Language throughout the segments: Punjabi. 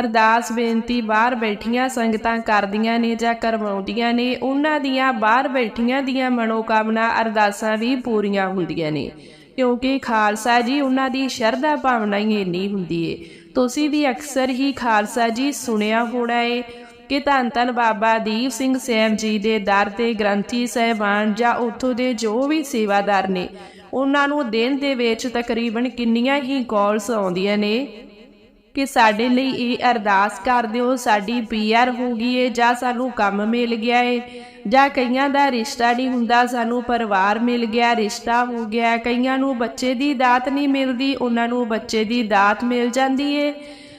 ਅਰਦਾਸ ਬੇਨਤੀ, ਬਾਹਰ ਬੈਠੀਆਂ ਸੰਗਤਾਂ ਕਰਦੀਆਂ ਨੇ ਜਾਂ ਕਰਵਾਉਂਦੀਆਂ ਨੇ, ਉਹਨਾਂ ਦੀਆਂ ਬਾਹਰ ਬੈਠੀਆਂ ਦੀਆਂ ਮਨੋਕਾਮਨਾ ਅਰਦਾਸਾਂ ਵੀ ਪੂਰੀਆਂ ਹੁੰਦੀਆਂ ਨੇ। ਕਿਉਂਕਿ ਖਾਲਸਾ ਜੀ ਉਹਨਾਂ ਦੀ ਸ਼ਰਧਾ ਭਾਵਨਾ ਹੀ ਇੰਨੀ ਹੁੰਦੀ ਏ। ਤੁਸੀਂ ਵੀ ਅਕਸਰ ਹੀ ਖਾਲਸਾ ਜੀ ਸੁਣਿਆ ਹੋਣਾ ਏ ਕਿ ਧੰਨ ਧੰਨ ਬਾਬਾ ਦੀਪ ਸਿੰਘ ਸਾਹਿਬ ਜੀ ਦੇ ਦਰ ਤੇ ਗ੍ਰੰਥੀ ਸਹਿਬਾਨ ਜਾਂ ਉੱਥੋਂ ਦੇ ਜੋ ਵੀ ਸੇਵਾਦਾਰ ਨੇ, ਉਹਨਾਂ ਨੂੰ ਦਿਨ ਦੇ ਵਿੱਚ ਤਕਰੀਬਨ ਕਿੰਨੀਆਂ ਹੀ ਕਾਲਸ ਆਉਂਦੀਆਂ ਨੇ। ਕਿ ਸਾਡੇ ਲਈ ਇਹ ਅਰਦਾਸ ਕਰ ਦਿਓ, ਸਾਡੀ ਪੀਆਰ ਹੋ ਗਈ ਏ, ਜਾਂ ਸਾਨੂੰ ਕੰਮ ਮਿਲ ਗਿਆ ਏ। ਜਾਂ ਕਈਆਂ ਦਾ ਰਿਸ਼ਤਾ ਨਹੀਂ ਹੁੰਦਾ, ਸਾਨੂੰ ਪਰਿਵਾਰ ਮਿਲ ਗਿਆ, ਰਿਸ਼ਤਾ ਹੋ ਗਿਆ। ਕਈਆਂ ਨੂੰ ਬੱਚੇ ਦੀ ਦਾਤ ਨਹੀਂ ਮਿਲਦੀ, ਉਹਨਾਂ ਨੂੰ ਬੱਚੇ ਦੀ ਦਾਤ ਮਿਲ ਜਾਂਦੀ ਏ।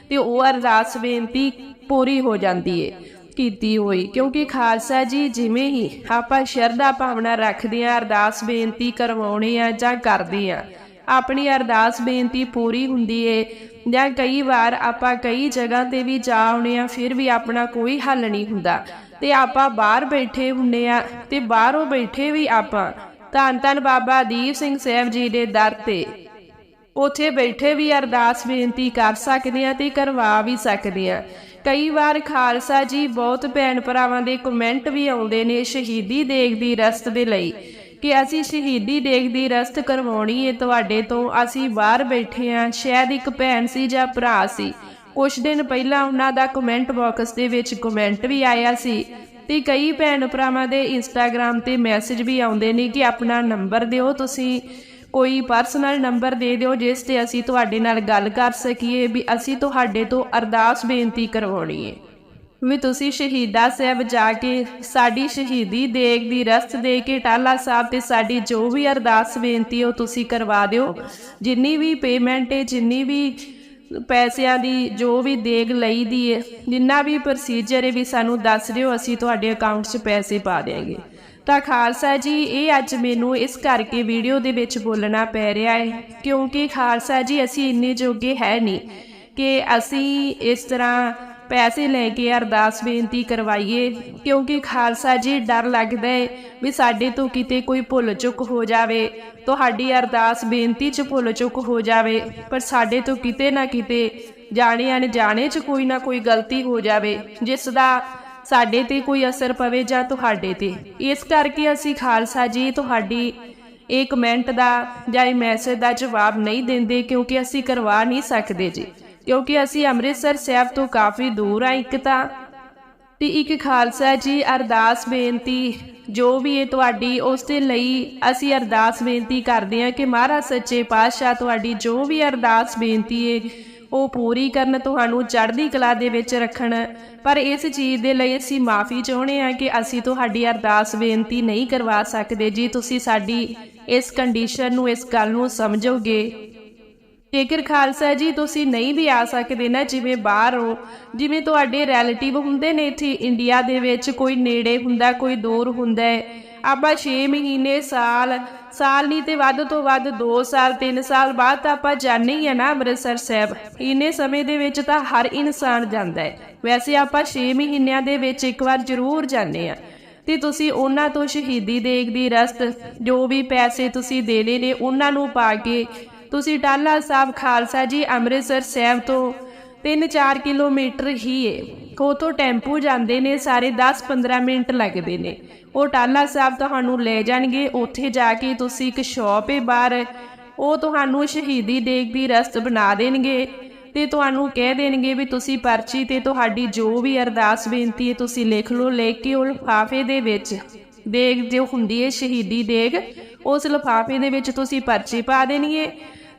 ਤੇ ਉਹ ਅਰਦਾਸ ਬੇਨਤੀ ਪੂਰੀ ਹੋ ਜਾਂਦੀ ਏ, ਕੀਤੀ ਹੋਈ। ਕਿਉਂਕਿ ਖਾਲਸਾ ਜੀ, ਜਿਵੇਂ ਹੀ ਆਪਾਂ ਸ਼ਰਧਾ ਭਾਵਨਾ ਰੱਖਦੇ ਆ, ਅਰਦਾਸ ਬੇਨਤੀ ਕਰਵਾਉਣੇ ਆ ਜਾਂ ਕਰਦੇ ਆ ਆਪਣੀ ਅਰਦਾਸ ਬੇਨਤੀ ਪੂਰੀ ਹੁੰਦੀ ਏ। ਜਾਂ ਕਈ ਵਾਰ ਆਪਾਂ ਕਈ ਜਗ੍ਹਾ ਤੇ ਵੀ ਜਾ ਆਉਣੇ ਆ, ਫਿਰ ਵੀ ਆਪਣਾ ਕੋਈ ਹੱਲ ਨਹੀਂ ਹੁੰਦਾ। ਤੇ ਆਪਾਂ ਬਾਹਰ ਬੈਠੇ ਹੁੰਨੇ ਆ ਤੇ ਬਾਹਰੋਂ ਬੈਠੇ ਵੀ ਆਪਾਂ। ਧੰਨ ਧੰਨ ਬਾਬਾ ਦੀਪ ਸਿੰਘ ਸਾਹਿਬ ਜੀ ਦੇ ਦਰ ਤੇ। ਉਥੇ ਬੈਠੇ ਵੀ ਅਰਦਾਸ ਬੇਨਤੀ ਕਰ ਸਕਦੇ ਆ ਤੇ ਕਰਵਾ ਵੀ ਸਕਦੇ ਆ। ਕਈ ਵਾਰ ਖਾਲਸਾ ਜੀ ਬਹੁਤ ਭੈਣ ਭਰਾਵਾਂ ਦੇ ਕਮੈਂਟ ਵੀ ਆਉਂਦੇ ਨੇ ਸ਼ਹੀਦੀ ਦੇਗ ਦੀ ਰਸਤ ਦੇ ਲਈ। ਕਿ ਅਸੀਂ ਸ਼ਹੀਦੀ ਦੇਗ ਦੀ ਰਸਤ ਕਰਵਾਉਣੀ ਏ ਤੁਹਾਡੇ ਤੋਂ। ਅਸੀਂ ਬਾਹਰ ਬੈਠੇ ਆ। ਸ਼ਾਇਦ ਇੱਕ ਭੈਣ ਸੀ ਜਾਂ ਭਰਾ ਸੀ। ਕੁਝ ਦਿਨ ਪਹਿਲਾਂ ਉਹਨਾਂ ਦਾ ਕਮੈਂਟ ਬਾਕਸ ਦੇ ਵਿੱਚ ਕਮੈਂਟ ਵੀ ਆਇਆ ਸੀ ਤੇ ਕਈ ਭੈਣ ਭਰਾਵਾਂ ਦੇ ਇੰਸਟਾਗ੍ਰam ਤੇ ਮੈਸੇਜ ਵੀ ਆਉਂਦੇ ਨੇ ਕਿ ਆਪਣਾ ਨੰਬਰ ਦਿਓ ਤੁਸੀਂ। ਕੋਈ ਪਰਸਨਲ ਨੰਬਰ ਦੇ ਦਿਓ ਜਿਸ ਤੇ ਅਸੀਂ ਤੁਹਾਡੇ ਨਾਲ ਗੱਲ ਕਰ ਸਕੀਏ ਵੀ ਅਸੀਂ ਤੁਹਾਡੇ ਤੋਂ ਅਰਦਾਸ ਬੇਨਤੀ ਕਰਵਾਉਣੀ ਹੈ ਵੀ ਤੁਸੀਂ ਸ਼ਹੀਦਾ ਸਾਹਿਬ ਜਾ ਕੇ ਸਾਡੀ ਸ਼ਹੀਦੀ ਦੇਗ ਦੀ ਰਸਤ ਦੇ ਕੇ ਟਾਲਾ ਸਾਹਿਬ ਤੇ ਸਾਡੀ ਜੋ ਵੀ ਅਰਦਾਸ ਬੇਨਤੀ ਉਹ ਤੁਸੀਂ ਕਰਵਾ ਦਿਓ। ਜਿੰਨੀ ਵੀ ਪੇਮੈਂਟ ਹੈ, ਜਿੰਨੀ ਵੀ ਪੈਸਿਆਂ ਦੀ ਜੋ ਵੀ ਦੇਗ ਲਈ ਦੀ ਹੈ, ਜਿੰਨਾ ਵੀ ਪ੍ਰੋਸੀਜਰ ਹੈ ਵੀ ਸਾਨੂੰ ਦੱਸ ਦਿਓ, ਅਸੀਂ ਤੁਹਾਡੇ ਅਕਾਊਂਟ 'ਚ ਪੈਸੇ ਪਾ ਦੇਾਂਗੇ ਤਾਂ ਖਾਲਸਾ ਜੀ, ਇਹ ਅੱਜ ਮੈਨੂੰ ਇਸ ਕਰਕੇ ਵੀਡੀਓ ਦੇ ਵਿੱਚ ਬੋਲਣਾ ਪੈ ਰਿਹਾ ਹੈ, ਕਿਉਂਕਿ ਖਾਲਸਾ ਜੀ, ਅਸੀਂ ਇੰਨੇ ਜੋਗੇ ਹੈ ਨਹੀਂ ਕਿ ਅਸੀਂ ਇਸ ਤਰ੍ਹਾਂ ਪੈਸੇ ਲੈ ਕੇ ਅਰਦਾਸ ਬੇਨਤੀ ਕਰਵਾਈਏ, ਕਿਉਂਕਿ ਖਾਲਸਾ ਜੀ ਡਰ ਲੱਗਦਾ ਹੈ ਵੀ ਸਾਡੇ ਤੋਂ ਕਿਤੇ ਕੋਈ ਭੁੱਲ ਚੁੱਕ ਹੋ ਜਾਵੇ। ਤੁਹਾਡੀ ਅਰਦਾਸ ਬੇਨਤੀ 'ਚ ਭੁੱਲ ਚੁੱਕ ਹੋ ਜਾਵੇ, ਪਰ ਸਾਡੇ ਤੋਂ ਕਿਤੇ ਨਾ ਕਿਤੇ ਜਾਣੇ ਅਣਜਾਣੇ 'ਚ ਕੋਈ ਨਾ ਕੋਈ ਗਲਤੀ ਹੋ ਜਾਵੇ, ਜਿਸ ਦਾ ਸਾਡੇ ਤੇ ਕੋਈ ਅਸਰ ਪਵੇ ਜਾਂ ਤੁਹਾਡੇ ਤੇ। ਇਸ ਕਰਕੇ ਅਸੀਂ ਖਾਲਸਾ ਜੀ ਤੁਹਾਡੀ ਇਹ ਕਮੈਂਟ ਦਾ ਜਾਂ ਇਹ ਮੈਸੇਜ ਦਾ ਜਵਾਬ ਨਹੀਂ ਦਿੰਦੇ, ਕਿਉਂਕਿ ਅਸੀਂ ਕਰਵਾ ਨਹੀਂ ਸਕਦੇ ਜੀ। ਕਿਉਂਕਿ ਅਸੀਂ ਅੰਮ੍ਰਿਤਸਰ ਸਾਹਿਬ ਤੋਂ ਕਾਫੀ ਦੂਰ ਆ ਇੱਕ ਤਾਂ। ਤੇ ਇੱਕ ਖਾਲਸਾ ਜੀ, ਅਰਦਾਸ ਬੇਨਤੀ, ਜੋ ਵੀ ਹੈ ਤੁਹਾਡੀ, ਉਸ ਦੇ ਲਈ ਅਸੀਂ ਅਰਦਾਸ ਬੇਨਤੀ ਕਰਦੇ ਹਾਂ ਕਿ ਮਹਾਰਾਜ ਸੱਚੇ ਪਾਤਸ਼ਾਹ ਤੁਹਾਡੀ ਜੋ ਵੀ ਅਰਦਾਸ ਬੇਨਤੀ ਹੈ, ਉਹ ਪੂਰੀ ਕਰਨ, ਤੁਹਾਨੂੰ ਚੜ੍ਹਦੀ ਕਲਾ ਦੇ ਵਿੱਚ ਰੱਖਣ। ਪਰ ਇਸ ਚੀਜ਼ ਦੇ ਲਈ ਅਸੀਂ ਮਾਫੀ ਚਾਹੁੰਦੇ ਹਾਂ ਕਿ ਅਸੀਂ ਤੁਹਾਡੀ ਅਰਦਾਸ ਬੇਨਤੀ ਨਹੀਂ ਕਰਵਾ ਸਕਦੇ। ਜੀ, ਤੁਸੀਂ ਸਾਡੀ ਇਸ ਕੰਡੀਸ਼ਨ ਨੂੰ, ਇਸ ਗੱਲ ਨੂੰ ਸਮਝੋਗੇ। ਜੇਕਰ ਖਾਲਸਾ ਜੀ ਤੁਸੀਂ ਨਹੀਂ ਵੀ ਆ ਸਕਦੇ ਨਾ, ਜਿਵੇਂ ਬਾਹਰ ਹੋ, ਜਿਵੇਂ ਤੁਹਾਡੇ ਰਿਲੇਟਿਵ ਹੁੰਦੇ ਨੇ ਇੱਥੇ ਇੰਡੀਆ ਦੇ ਵਿੱਚ, ਕੋਈ ਨੇੜੇ ਹੁੰਦਾ, ਕੋਈ ਦੂਰ ਹੁੰਦਾ ਹੈ, ਆਪਾਂ 6 ਮਹੀਨੇ, ਸਾਲ ਸਾਲ ਨਹੀਂ ਤੇ ਵੱਧ ਤੋਂ ਵੱਧ 2 ਸਾਲ 3 ਸਾਲ ਬਾਅਦ ਤਾਂ ਆਪਾਂ ਜਾਣੇ ਹੀ ਆ ਨਾ ਅੰਮ੍ਰਿਤਸਰ ਸਾਹਿਬ। ਇੰਨੇ ਸਮੇਂ ਦੇ ਵਿੱਚ ਤਾਂ ਹਰ ਇਨਸਾਨ ਜਾਂਦਾ ਹੈ। ਵੈਸੇ ਆਪਾਂ 6 ਮਹੀਨਿਆਂ ਦੇ ਵਿੱਚ ਇੱਕ ਵਾਰ ਜ਼ਰੂਰ ਜਾਂਦੇ ਆ ਤੇ ਤੁਸੀਂ ਉਹਨਾਂ ਤੋਂ ਸ਼ਹੀਦੀ ਦੇਗ ਦੀ ਰਸਤ, ਜੋ ਵੀ ਪੈਸੇ ਤੁਸੀਂ ਦੇਣੇ ਨੇ, ਉਹਨਾਂ ਨੂੰ ਪਾ ਕੇ ਤੁਸੀਂ ਟਾਲਾ ਸਾਹਿਬ ਖਾਲਸਾ ਜੀ ਅੰਮ੍ਰਿਤਸਰ ਸਾਹਿਬ ਤੋਂ 3-4 ਕਿਲੋਮੀਟਰ ਹੀ ਏ। ਉਹ ਟੈਂਪੂ ਜਾਂਦੇ ਨੇ, ਸਾਰੇ 10-15 ਮਿੰਟ ਲੱਗਦੇ ਨੇ। ਉਹ ਟਾਲਾ ਸਾਹਿਬ ਤੁਹਾਨੂੰ ਲੈ ਜਾਣਗੇ। ਉੱਥੇ ਜਾ ਕੇ ਤੁਸੀਂ ਇੱਕ ਸ਼ਾਪ ਏ ਬਾਹਰ। ਉਹ ਤੁਹਾਨੂੰ ਸ਼ਹੀਦੀ ਦੇਗ ਦੀ ਰਸਤ ਬਣਾ ਦੇਣਗੇ ਤੇ ਤੁਹਾਨੂੰ ਕਹਿ ਦੇਣਗੇ ਵੀ ਤੁਸੀਂ ਪਰਚੀ ਤੇ ਤੁਹਾਡੀ ਜੋ ਵੀ ਅਰਦਾਸ ਬੇਨਤੀ ਹੈ ਤੁਸੀਂ ਲਿਖ ਲਓ। ਲਿਖ ਕੇ ਉਹ ਲਿਫਾਫੇ ਦੇ ਵਿੱਚ ਦੇਗ ਜੋ ਹੁੰਦੀ ਹੈ ਸ਼ਹੀਦੀ ਦੇਗ ਉਸ ਲਿਫਾਫੇ ਦੇ ਵਿੱਚ ਤੁਸੀਂ ਪਰਚੀ ਪਾ ਦੇਣੀ ਹੈ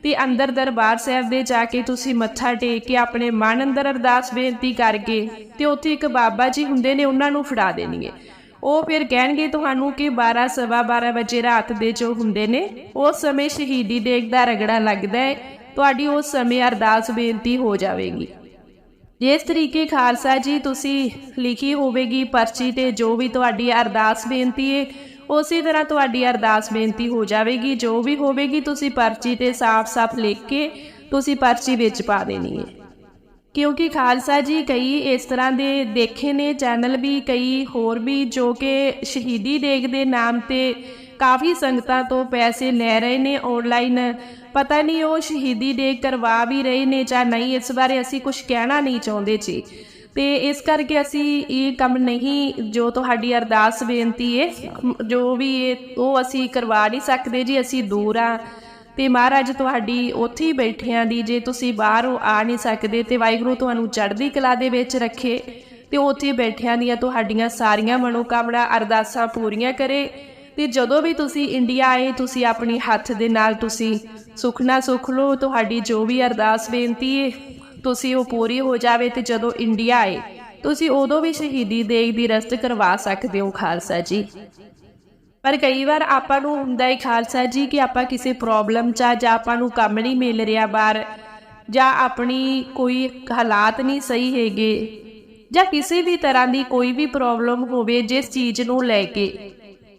ਤੇ ਅੰਦਰ ਦਰਬਾਰ ਸਾਹਿਬ ਦੇ ਜਾ ਕੇ ਤੁਸੀਂ ਮੱਥਾ ਟੇਕ ਕੇ ਆਪਣੇ ਮਨ ਅੰਦਰ ਅਰਦਾਸ ਬੇਨਤੀ ਕਰਕੇ ਤੇ ਉੱਥੇ ਇੱਕ ਬਾਬਾ ਜੀ ਹੁੰਦੇ ਨੇ, ਉਹਨਾਂ ਨੂੰ ਫੜਾ ਦੇਣਗੇ। ਉਹ ਫਿਰ ਕਹਿਣਗੇ ਤੁਹਾਨੂੰ ਕਿ 12 ਸਵਾ 12 ਵਜੇ ਰਾਤ ਦੇ ਜੋ ਹੁੰਦੇ ਨੇ, ਉਸ ਸਮੇਂ ਸ਼ਹੀਦੀ ਦੇਗ ਦਾ ਰਗੜਾ ਲੱਗਦਾ ਹੈ, ਤੁਹਾਡੀ ਉਸ ਸਮੇਂ ਅਰਦਾਸ ਬੇਨਤੀ ਹੋ ਜਾਵੇਗੀ। ਜਿਸ ਤਰੀਕੇ ਖਾਲਸਾ ਜੀ ਤੁਸੀਂ ਲਿਖੀ ਹੋਵੇਗੀ ਪਰਚੀ ਤੇ ਜੋ ਵੀ ਤੁਹਾਡੀ ਅਰਦਾਸ ਬੇਨਤੀ ਹੈ ਉਸੇ ਤਰ੍ਹਾਂ ਤੁਹਾਡੀ ਅਰਦਾਸ ਬੇਨਤੀ ਹੋ ਜਾਵੇਗੀ, ਜੋ ਵੀ ਹੋਵੇਗੀ ਤੁਸੀਂ ਪਰਚੀ ਤੇ ਸਾਫ਼-ਸਾਫ਼ ਲਿਖ ਕੇ ਤੁਸੀਂ ਪਰਚੀ ਵਿੱਚ ਪਾ ਦੇਣੀ ਹੈ। ਕਿਉਂਕਿ ਖਾਲਸਾ ਜੀ ਕਈ ਇਸ ਤਰ੍ਹਾਂ ਦੇ ਦੇਖੇ ਨੇ, ਚੈਨਲ ਵੀ, ਕਈ ਹੋਰ ਵੀ, ਜੋ ਕਿ ਸ਼ਹੀਦੀ ਡੇਗ ਦੇ ਨਾਮ ਤੇ ਕਾਫੀ ਸੰਗਤਾਂ ਤੋਂ ਪੈਸੇ ਲੈ ਰਹੇ ਨੇ ਆਨਲਾਈਨ ਪਤਾ ਨਹੀਂ ਉਹ ਸ਼ਹੀਦੀ ਡੇਗ ਕਰਵਾ ਵੀ ਰਹੇ ਨੇ ਜਾਂ ਨਹੀਂ, ਇਸ ਬਾਰੇ ਅਸੀਂ ਕੁਝ ਕਹਿਣਾ ਨਹੀਂ ਚਾਹੁੰਦੇ ਜੀ। ਤੇ ਇਸ ਕਰਕੇ ਅਸੀਂ ਇਹ ਕੰਮ ਨਹੀਂ, ਜੋ ਤੁਹਾਡੀ ਅਰਦਾਸ ਬੇਨਤੀ ਹੈ ਜੋ ਵੀ ਇਹ ਉਹ ਅਸੀਂ ਕਰਵਾ ਨਹੀਂ ਸਕਦੇ ਜੀ, ਅਸੀਂ ਦੂਰ ਆ। ਤੇ ਮਹਾਰਾਜ, ਤੁਹਾਡੀ ਉੱਥੇ ਹੀ ਬੈਠਿਆਂ ਦੀ ਜੇ ਤੁਸੀਂ ਬਾਹਰੋਂ ਆ ਨਹੀਂ ਸਕਦੇ ਤੇ ਵਾਹਿਗੁਰੂ ਤੁਹਾਨੂੰ ਚੜ੍ਹਦੀ ਕਲਾ ਦੇ ਵਿੱਚ ਰੱਖੇ, ਤੇ ਉੱਥੇ ਬੈਠਿਆਂ ਦੀਆਂ ਤੁਹਾਡੀਆਂ ਸਾਰੀਆਂ ਮਨੋਕਾਮਨਾ, ਅਰਦਾਸਾਂ ਪੂਰੀਆਂ ਕਰੇ। ਤੇ ਜਦੋਂ ਵੀ ਤੁਸੀਂ ਇੰਡੀਆ ਆਏ, ਤੁਸੀਂ ਆਪਣੀ ਹੱਥ ਦੇ ਨਾਲ ਤੁਸੀਂ ਸੁੱਖ ਨਾ ਸੁੱਖ ਲੋ ਤੁਹਾਡੀ ਜੋ ਵੀ ਅਰਦਾਸ ਬੇਨਤੀ ਹੈ ਤੁਸੀਂ ਉਹ ਪੂਰੀ ਹੋ ਜਾਵੇ ਤੇ ਜਦੋਂ ਇੰਡੀਆ ਆਏ ਤੁਸੀਂ ਉਦੋਂ ਵੀ ਸ਼ਹੀਦੀ ਦੇਗ ਦੀ ਰਸਤ ਕਰਵਾ ਸਕਦੇ ਹੋ ਖਾਲਸਾ ਜੀ। ਪਰ ਕਈ ਵਾਰ ਆਪਾਂ ਨੂੰ ਹੁੰਦਾ ਹੈ ਖਾਲਸਾ ਜੀ ਕਿ ਆਪਾਂ ਕਿਸੇ ਪ੍ਰੋਬਲਮ 'ਚ ਆ ਜਾਂ ਆਪਾਂ ਨੂੰ ਕੰਮ ਨਹੀਂ ਮਿਲ ਰਿਹਾ ਬਾਹਰ ਜਾਂ ਆਪਣੀ ਕੋਈ ਹਾਲਾਤ ਨਹੀਂ ਸਹੀ ਹੈਗੇ ਜਾਂ ਕਿਸੇ ਵੀ ਤਰ੍ਹਾਂ ਦੀ ਕੋਈ ਵੀ ਪ੍ਰੋਬਲਮ ਹੋਵੇ ਜਿਸ ਚੀਜ਼ ਨੂੰ ਲੈ ਕੇ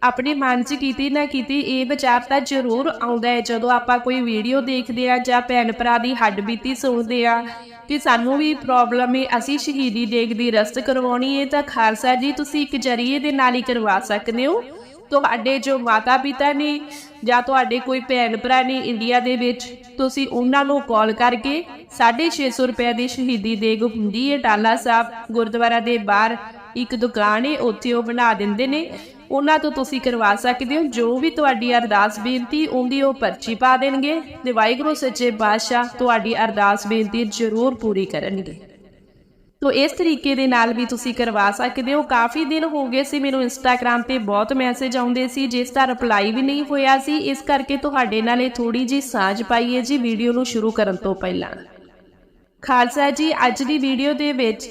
ਆਪਣੇ ਮਨ 'ਚ ਕਿਤੇ ਨਾ ਕਿਤੇ, ਇਹ ਵਿਚਾਰ ਤਾਂ ਜ਼ਰੂਰ ਆਉਂਦਾ ਹੈ। ਜਦੋਂ ਆਪਾਂ ਕੋਈ ਵੀਡੀਓ ਦੇਖਦੇ ਆ ਜਾਂ ਭੈਣ ਭਰਾ ਦੀ ਹੱਡਬੀਤੀ ਸੁਣਦੇ ਆ ਕਿ ਸਾਨੂੰ ਵੀ ਪ੍ਰੋਬਲਮ ਹੈ, ਅਸੀਂ ਸ਼ਹੀਦੀ ਦੇਗ ਦੀ ਰਸਤ ਕਰਵਾਉਣੀ ਹੈ ਤਾਂ ਖਾਲਸਾ ਜੀ, ਤੁਸੀਂ ਇੱਕ ਜਰੀਏ ਦੇ ਨਾਲ ਹੀ ਕਰਵਾ ਸਕਦੇ ਹੋ। ਤੁਹਾਡੇ ਜੋ ਮਾਤਾ ਪਿਤਾ ਨੇ ਜਾਂ ਤੁਹਾਡੇ ਕੋਈ ਭੈਣ ਭਰਾ ਨੇ ਇੰਡੀਆ ਦੇ ਵਿੱਚ, ਤੁਸੀਂ ਉਹਨਾਂ ਨੂੰ ਕਾਲ ਕਰਕੇ 650 ਰੁਪਏ ਦੀ ਸ਼ਹੀਦੀ ਦੇਗ ਹੁੰਦੀ ਹੈ। ਟਾਲਾ ਸਾਹਿਬ ਗੁਰਦੁਆਰਾ ਦੇ ਬਾਹਰ ਇੱਕ ਦੁਕਾਨ ਹੈ, ਉੱਥੇ ਉਹ ਬਣਾ ਦਿੰਦੇ ਨੇ। ਉਹਨਾਂ ਤੋਂ ਤੁਸੀਂ ਕਰਵਾ ਸਕਦੇ ਹੋ। ਜੋ ਵੀ ਤੁਹਾਡੀ ਅਰਦਾਸ ਬੇਨਤੀ, ਉਹਦੀ ਉਹ ਪਰਚੀ ਪਾ ਦੇਣਗੇ ਤੇ ਵਾਹਿਗੁਰੂ ਸੱਚੇ ਬਾਦਸ਼ਾਹ ਤੁਹਾਡੀ ਅਰਦਾਸ ਬੇਨਤੀ ਜ਼ਰੂਰ ਪੂਰੀ ਕਰਨਗੇ। ਤੋ ਇਸ ਤਰੀਕੇ ਦੇ ਨਾਲ ਵੀ ਤੁਸੀਂ ਕਰਵਾ ਸਕਦੇ ਹੋ। ਕਾਫੀ ਦਿਨ ਹੋ ਗਏ ਸੀ ਮੈਨੂੰ ਇੰਸਟਾਗ੍ਰam ਤੇ ਬਹੁਤ ਮੈਸੇਜ ਆਉਂਦੇ ਸੀ, ਜਿਸ ਦਾ ਰਿਪਲਾਈ ਵੀ ਨਹੀਂ ਹੋਇਆ ਸੀ। ਇਸ ਕਰਕੇ ਤੁਹਾਡੇ ਨਾਲ ਇਹ ਥੋੜੀ ਜੀ ਸਾਂਝ ਪਾਈਏ ਜੀ, ਵੀਡੀਓ ਨੂੰ ਸ਼ੁਰੂ ਕਰਨ ਤੋਂ ਪਹਿਲਾਂ। ਖਾਲਸਾ ਜੀ, ਅੱਜ ਦੀ ਵੀਡੀਓ ਦੇ ਵਿੱਚ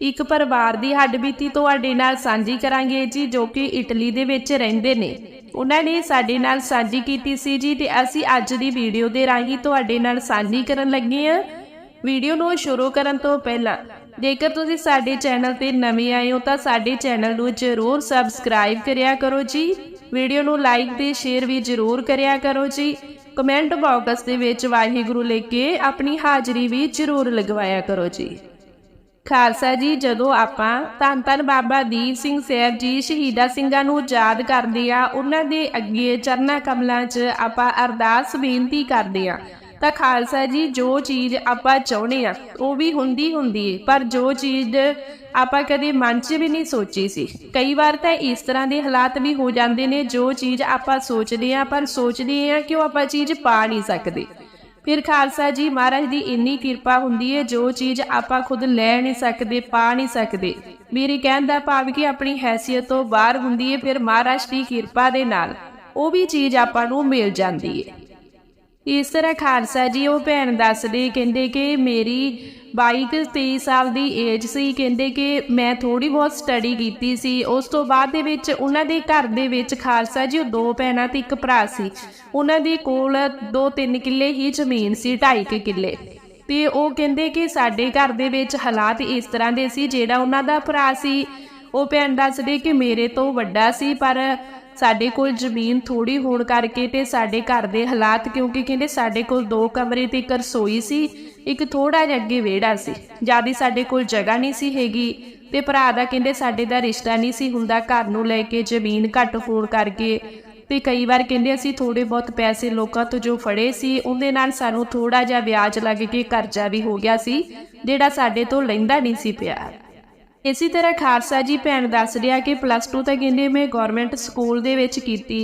ਇੱਕ ਪਰਿਵਾਰ ਦੀ ਹੱਡਬੀਤੀ ਤੁਹਾਡੇ ਨਾਲ ਸਾਂਝੀ ਕਰਾਂਗੇ ਜੀ, ਜੋ ਕਿ ਇਟਲੀ ਦੇ ਵਿੱਚ ਰਹਿੰਦੇ ਨੇ। ਉਹਨਾਂ ਨੇ ਸਾਡੇ ਨਾਲ ਸਾਂਝੀ ਕੀਤੀ ਸੀ ਜੀ ਤੇ ਅਸੀਂ ਅੱਜ ਦੀ ਵੀਡੀਓ ਦੇ ਰਾਹੀਂ ਤੁਹਾਡੇ ਨਾਲ ਸਾਂਝੀ ਕਰਨ ਲੱਗੇ ਹਾਂ। ਵੀਡੀਓ ਨੂੰ ਸ਼ੁਰੂ ਕਰਨ ਤੋਂ ਪਹਿਲਾਂ, ਜੇਕਰ ਤੁਸੀਂ ਸਾਡੇ ਚੈਨਲ ਤੇ ਨਵੇਂ ਆਏ ਹੋ ਤਾਂ ਸਾਡੇ ਚੈਨਲ ਨੂੰ ਜ਼ਰੂਰ ਸਬਸਕ੍ਰਾਈਬ ਕਰਿਆ ਕਰੋ ਜੀ। ਵੀਡੀਓ ਨੂੰ ਲਾਈਕ ਤੇ ਸ਼ੇਅਰ ਵੀ ਜ਼ਰੂਰ ਕਰਿਆ ਕਰੋ ਜੀ। ਕਮੈਂਟ ਬਾਕਸ ਦੇ ਵਿੱਚ ਵਾਹਿਗੁਰੂ ਲੈ ਕੇ ਆਪਣੀ ਹਾਜ਼ਰੀ ਵੀ ਜ਼ਰੂਰ ਲਗਵਾਇਆ ਕਰੋ ਜੀ। ਖਾਲਸਾ ਜੀ, ਜਦੋਂ ਆਪਾਂ ਧੰਨ ਧੰਨ ਬਾਬਾ ਦੀਪ ਸਿੰਘ ਸਾਹਿਬ ਜੀ ਸ਼ਹੀਦਾ ਸਿੰਘਾਂ ਨੂੰ ਯਾਦ ਕਰਦੇ ਆ, ਉਹਨਾਂ ਦੇ ਅੱਗੇ ਚਰਨਾ ਕਮਲਾਂ 'ਚ ਆਪਾਂ ਅਰਦਾਸ ਬੇਨਤੀ ਕਰਦੇ ਆ। ਤਾਂ ਖਾਲਸਾ ਜੀ, ਜੋ ਚੀਜ਼ ਆਪਾਂ ਚਾਹੁੰਦੇ ਆ, ਉਹ ਵੀ ਹੁੰਦੀ ਹੁੰਦੀ ਹੈ ਪਰ ਜੋ ਚੀਜ਼ ਆਪਾਂ ਕਦੇ ਮਨ 'ਚ ਵੀ ਨਹੀਂ ਸੋਚੀ ਸੀ। ਕਈ ਵਾਰ ਤਾਂ ਇਸ ਤਰ੍ਹਾਂ ਦੇ ਹਾਲਾਤ ਵੀ ਹੋ ਜਾਂਦੇ ਨੇ, ਜੋ ਚੀਜ਼ ਆਪਾਂ ਸੋਚਦੇ ਆ, ਪਰ ਸੋਚਦੇ ਆ ਕਿ ਉਹ ਆਪਾਂ ਚੀਜ਼ ਪਾ ਨਹੀਂ ਸਕਦੇ। ਫਿਰ ਖਾਲਸਾ ਜੀ ਮਹਾਰਾਜ ਦੀ ਇੰਨੀ ਕਿਰਪਾ ਹੁੰਦੀ ਹੈ ਜੋ ਚੀਜ਼ ਆਪਾਂ ਖੁਦ ਲੈ ਨਹੀਂ ਸਕਦੇ, ਪਾ ਨਹੀਂ ਸਕਦੇ। ਮੇਰੇ ਕਹਿਣ ਦਾ ਭਾਵ ਕਿ ਆਪਣੀ ਹੈਸੀਅਤ ਤੋਂ ਬਾਹਰ ਹੁੰਦੀ ਹੈ ਫਿਰ ਮਹਾਰਾਜ ਦੀ ਕਿਰਪਾ ਦੇ ਨਾਲ ਉਹ ਵੀ ਚੀਜ਼ ਆਪਾਂ ਨੂੰ ਮਿਲ ਜਾਂਦੀ ਹੈ ਇਸ ਤਰ੍ਹਾਂ ਖਾਲਸਾ ਜੀ, ਉਹ ਭੈਣ ਦੱਸਦੇ, ਕਹਿੰਦੇ ਕਿ ਮੇਰੀ 22 23 ਸਾਲ ਦੀ ਏਜ ਸੀ, ਕਹਿੰਦੇ ਕਿ ਮੈਂ ਥੋੜੀ ਬਹੁਤ ਸਟੱਡੀ ਕੀਤੀ ਸੀ। ਉਸ ਤੋਂ ਬਾਅਦ ਦੇ ਵਿੱਚ ਉਹਨਾਂ ਦੇ ਘਰ ਦੇ ਵਿੱਚ ਖਾਲਸਾ ਜੀ, ਉਹ ਦੋ ਭੈਣਾਂ ਤੇ ਇੱਕ ਭਰਾ ਸੀ। ਉਹਨਾਂ ਦੇ ਕੋਲ 2-3 ਕਿੱਲੇ ਹੀ ਜ਼ਮੀਨ ਸੀ 2.5 ਕਿੱਲੇ। ਤੇ ਉਹ ਕਹਿੰਦੇ ਕਿ ਸਾਡੇ ਘਰ ਦੇ ਵਿੱਚ ਹਾਲਾਤ ਇਸ ਤਰ੍ਹਾਂ ਦੇ ਸੀ, ਜਿਹੜਾ ਉਹਨਾਂ ਦਾ ਭਰਾ ਸੀ। ਉਹ ਭੈਣ ਦੱਸਦੇ ਕਿ ਮੇਰੇ ਤੋਂ ਵੱਡਾ ਸੀ, ਪਰ ਸਾਡੇ ਕੋਲ ਜ਼ਮੀਨ ਥੋੜੀ ਹੋਣ ਕਰਕੇ ਤੇ ਸਾਡੇ ਘਰ ਦੇ ਹਾਲਾਤ ਕਿਉਂਕਿ ਕਹਿੰਦੇ ਸਾਡੇ ਕੋਲ ਦੋ ਕਮਰੇ ਤੇ ਇੱਕ ਰਸੋਈ ਸੀ, ਇੱਕ ਥੋੜਾ ਜਿਹਾ ਅੱਗੇ ਵਿਹੜਾ ਸੀ। ਜ਼ਿਆਦਾ ਸਾਡੇ ਕੋਲ ਜਗ੍ਹਾ ਨਹੀਂ ਸੀ ਹੈਗੀ ਤੇ ਭਰਾ ਦਾ ਕਹਿੰਦੇ ਸਾਡੇ ਦਾ ਰਿਸ਼ਤਾ ਨਹੀਂ ਸੀ ਹੁੰਦਾ ਘਰ ਨੂੰ ਲੈ ਕੇ ਜ਼ਮੀਨ ਘੱਟ ਹੋਣ ਕਰਕੇ ਤੇ ਕਈ ਵਾਰ ਕਹਿੰਦੇ ਅਸੀਂ ਥੋੜੇ ਬਹੁਤ ਪੈਸੇ ਲੋਕਾਂ ਤੋਂ ਜੋ ਫੜੇ ਸੀ, ਉਹਦੇ ਨਾਲ ਸਾਨੂੰ ਥੋੜਾ ਜਿਹਾ ਵਿਆਜ ਲੱਗ ਕੇ ਕਰਜ਼ਾ ਵੀ ਹੋ ਗਿਆ ਸੀ, ਜਿਹੜਾ ਸਾਡੇ ਤੋਂ ਲੈਂਦਾ ਨਹੀਂ ਸੀ ਪਿਆ ਇਸੇ ਤਰ੍ਹਾਂ ਖਾਲਸਾ ਜੀ ਭੈਣ ਦੱਸ ਰਿਹਾ ਕਿ ਪਲੱਸ 2 ਤਾਂ ਕਹਿੰਦੇ ਮੈਂ ਗਵਰਨਮੈਂਟ ਸਕੂਲ ਦੇ ਵਿੱਚ ਕੀਤੀ।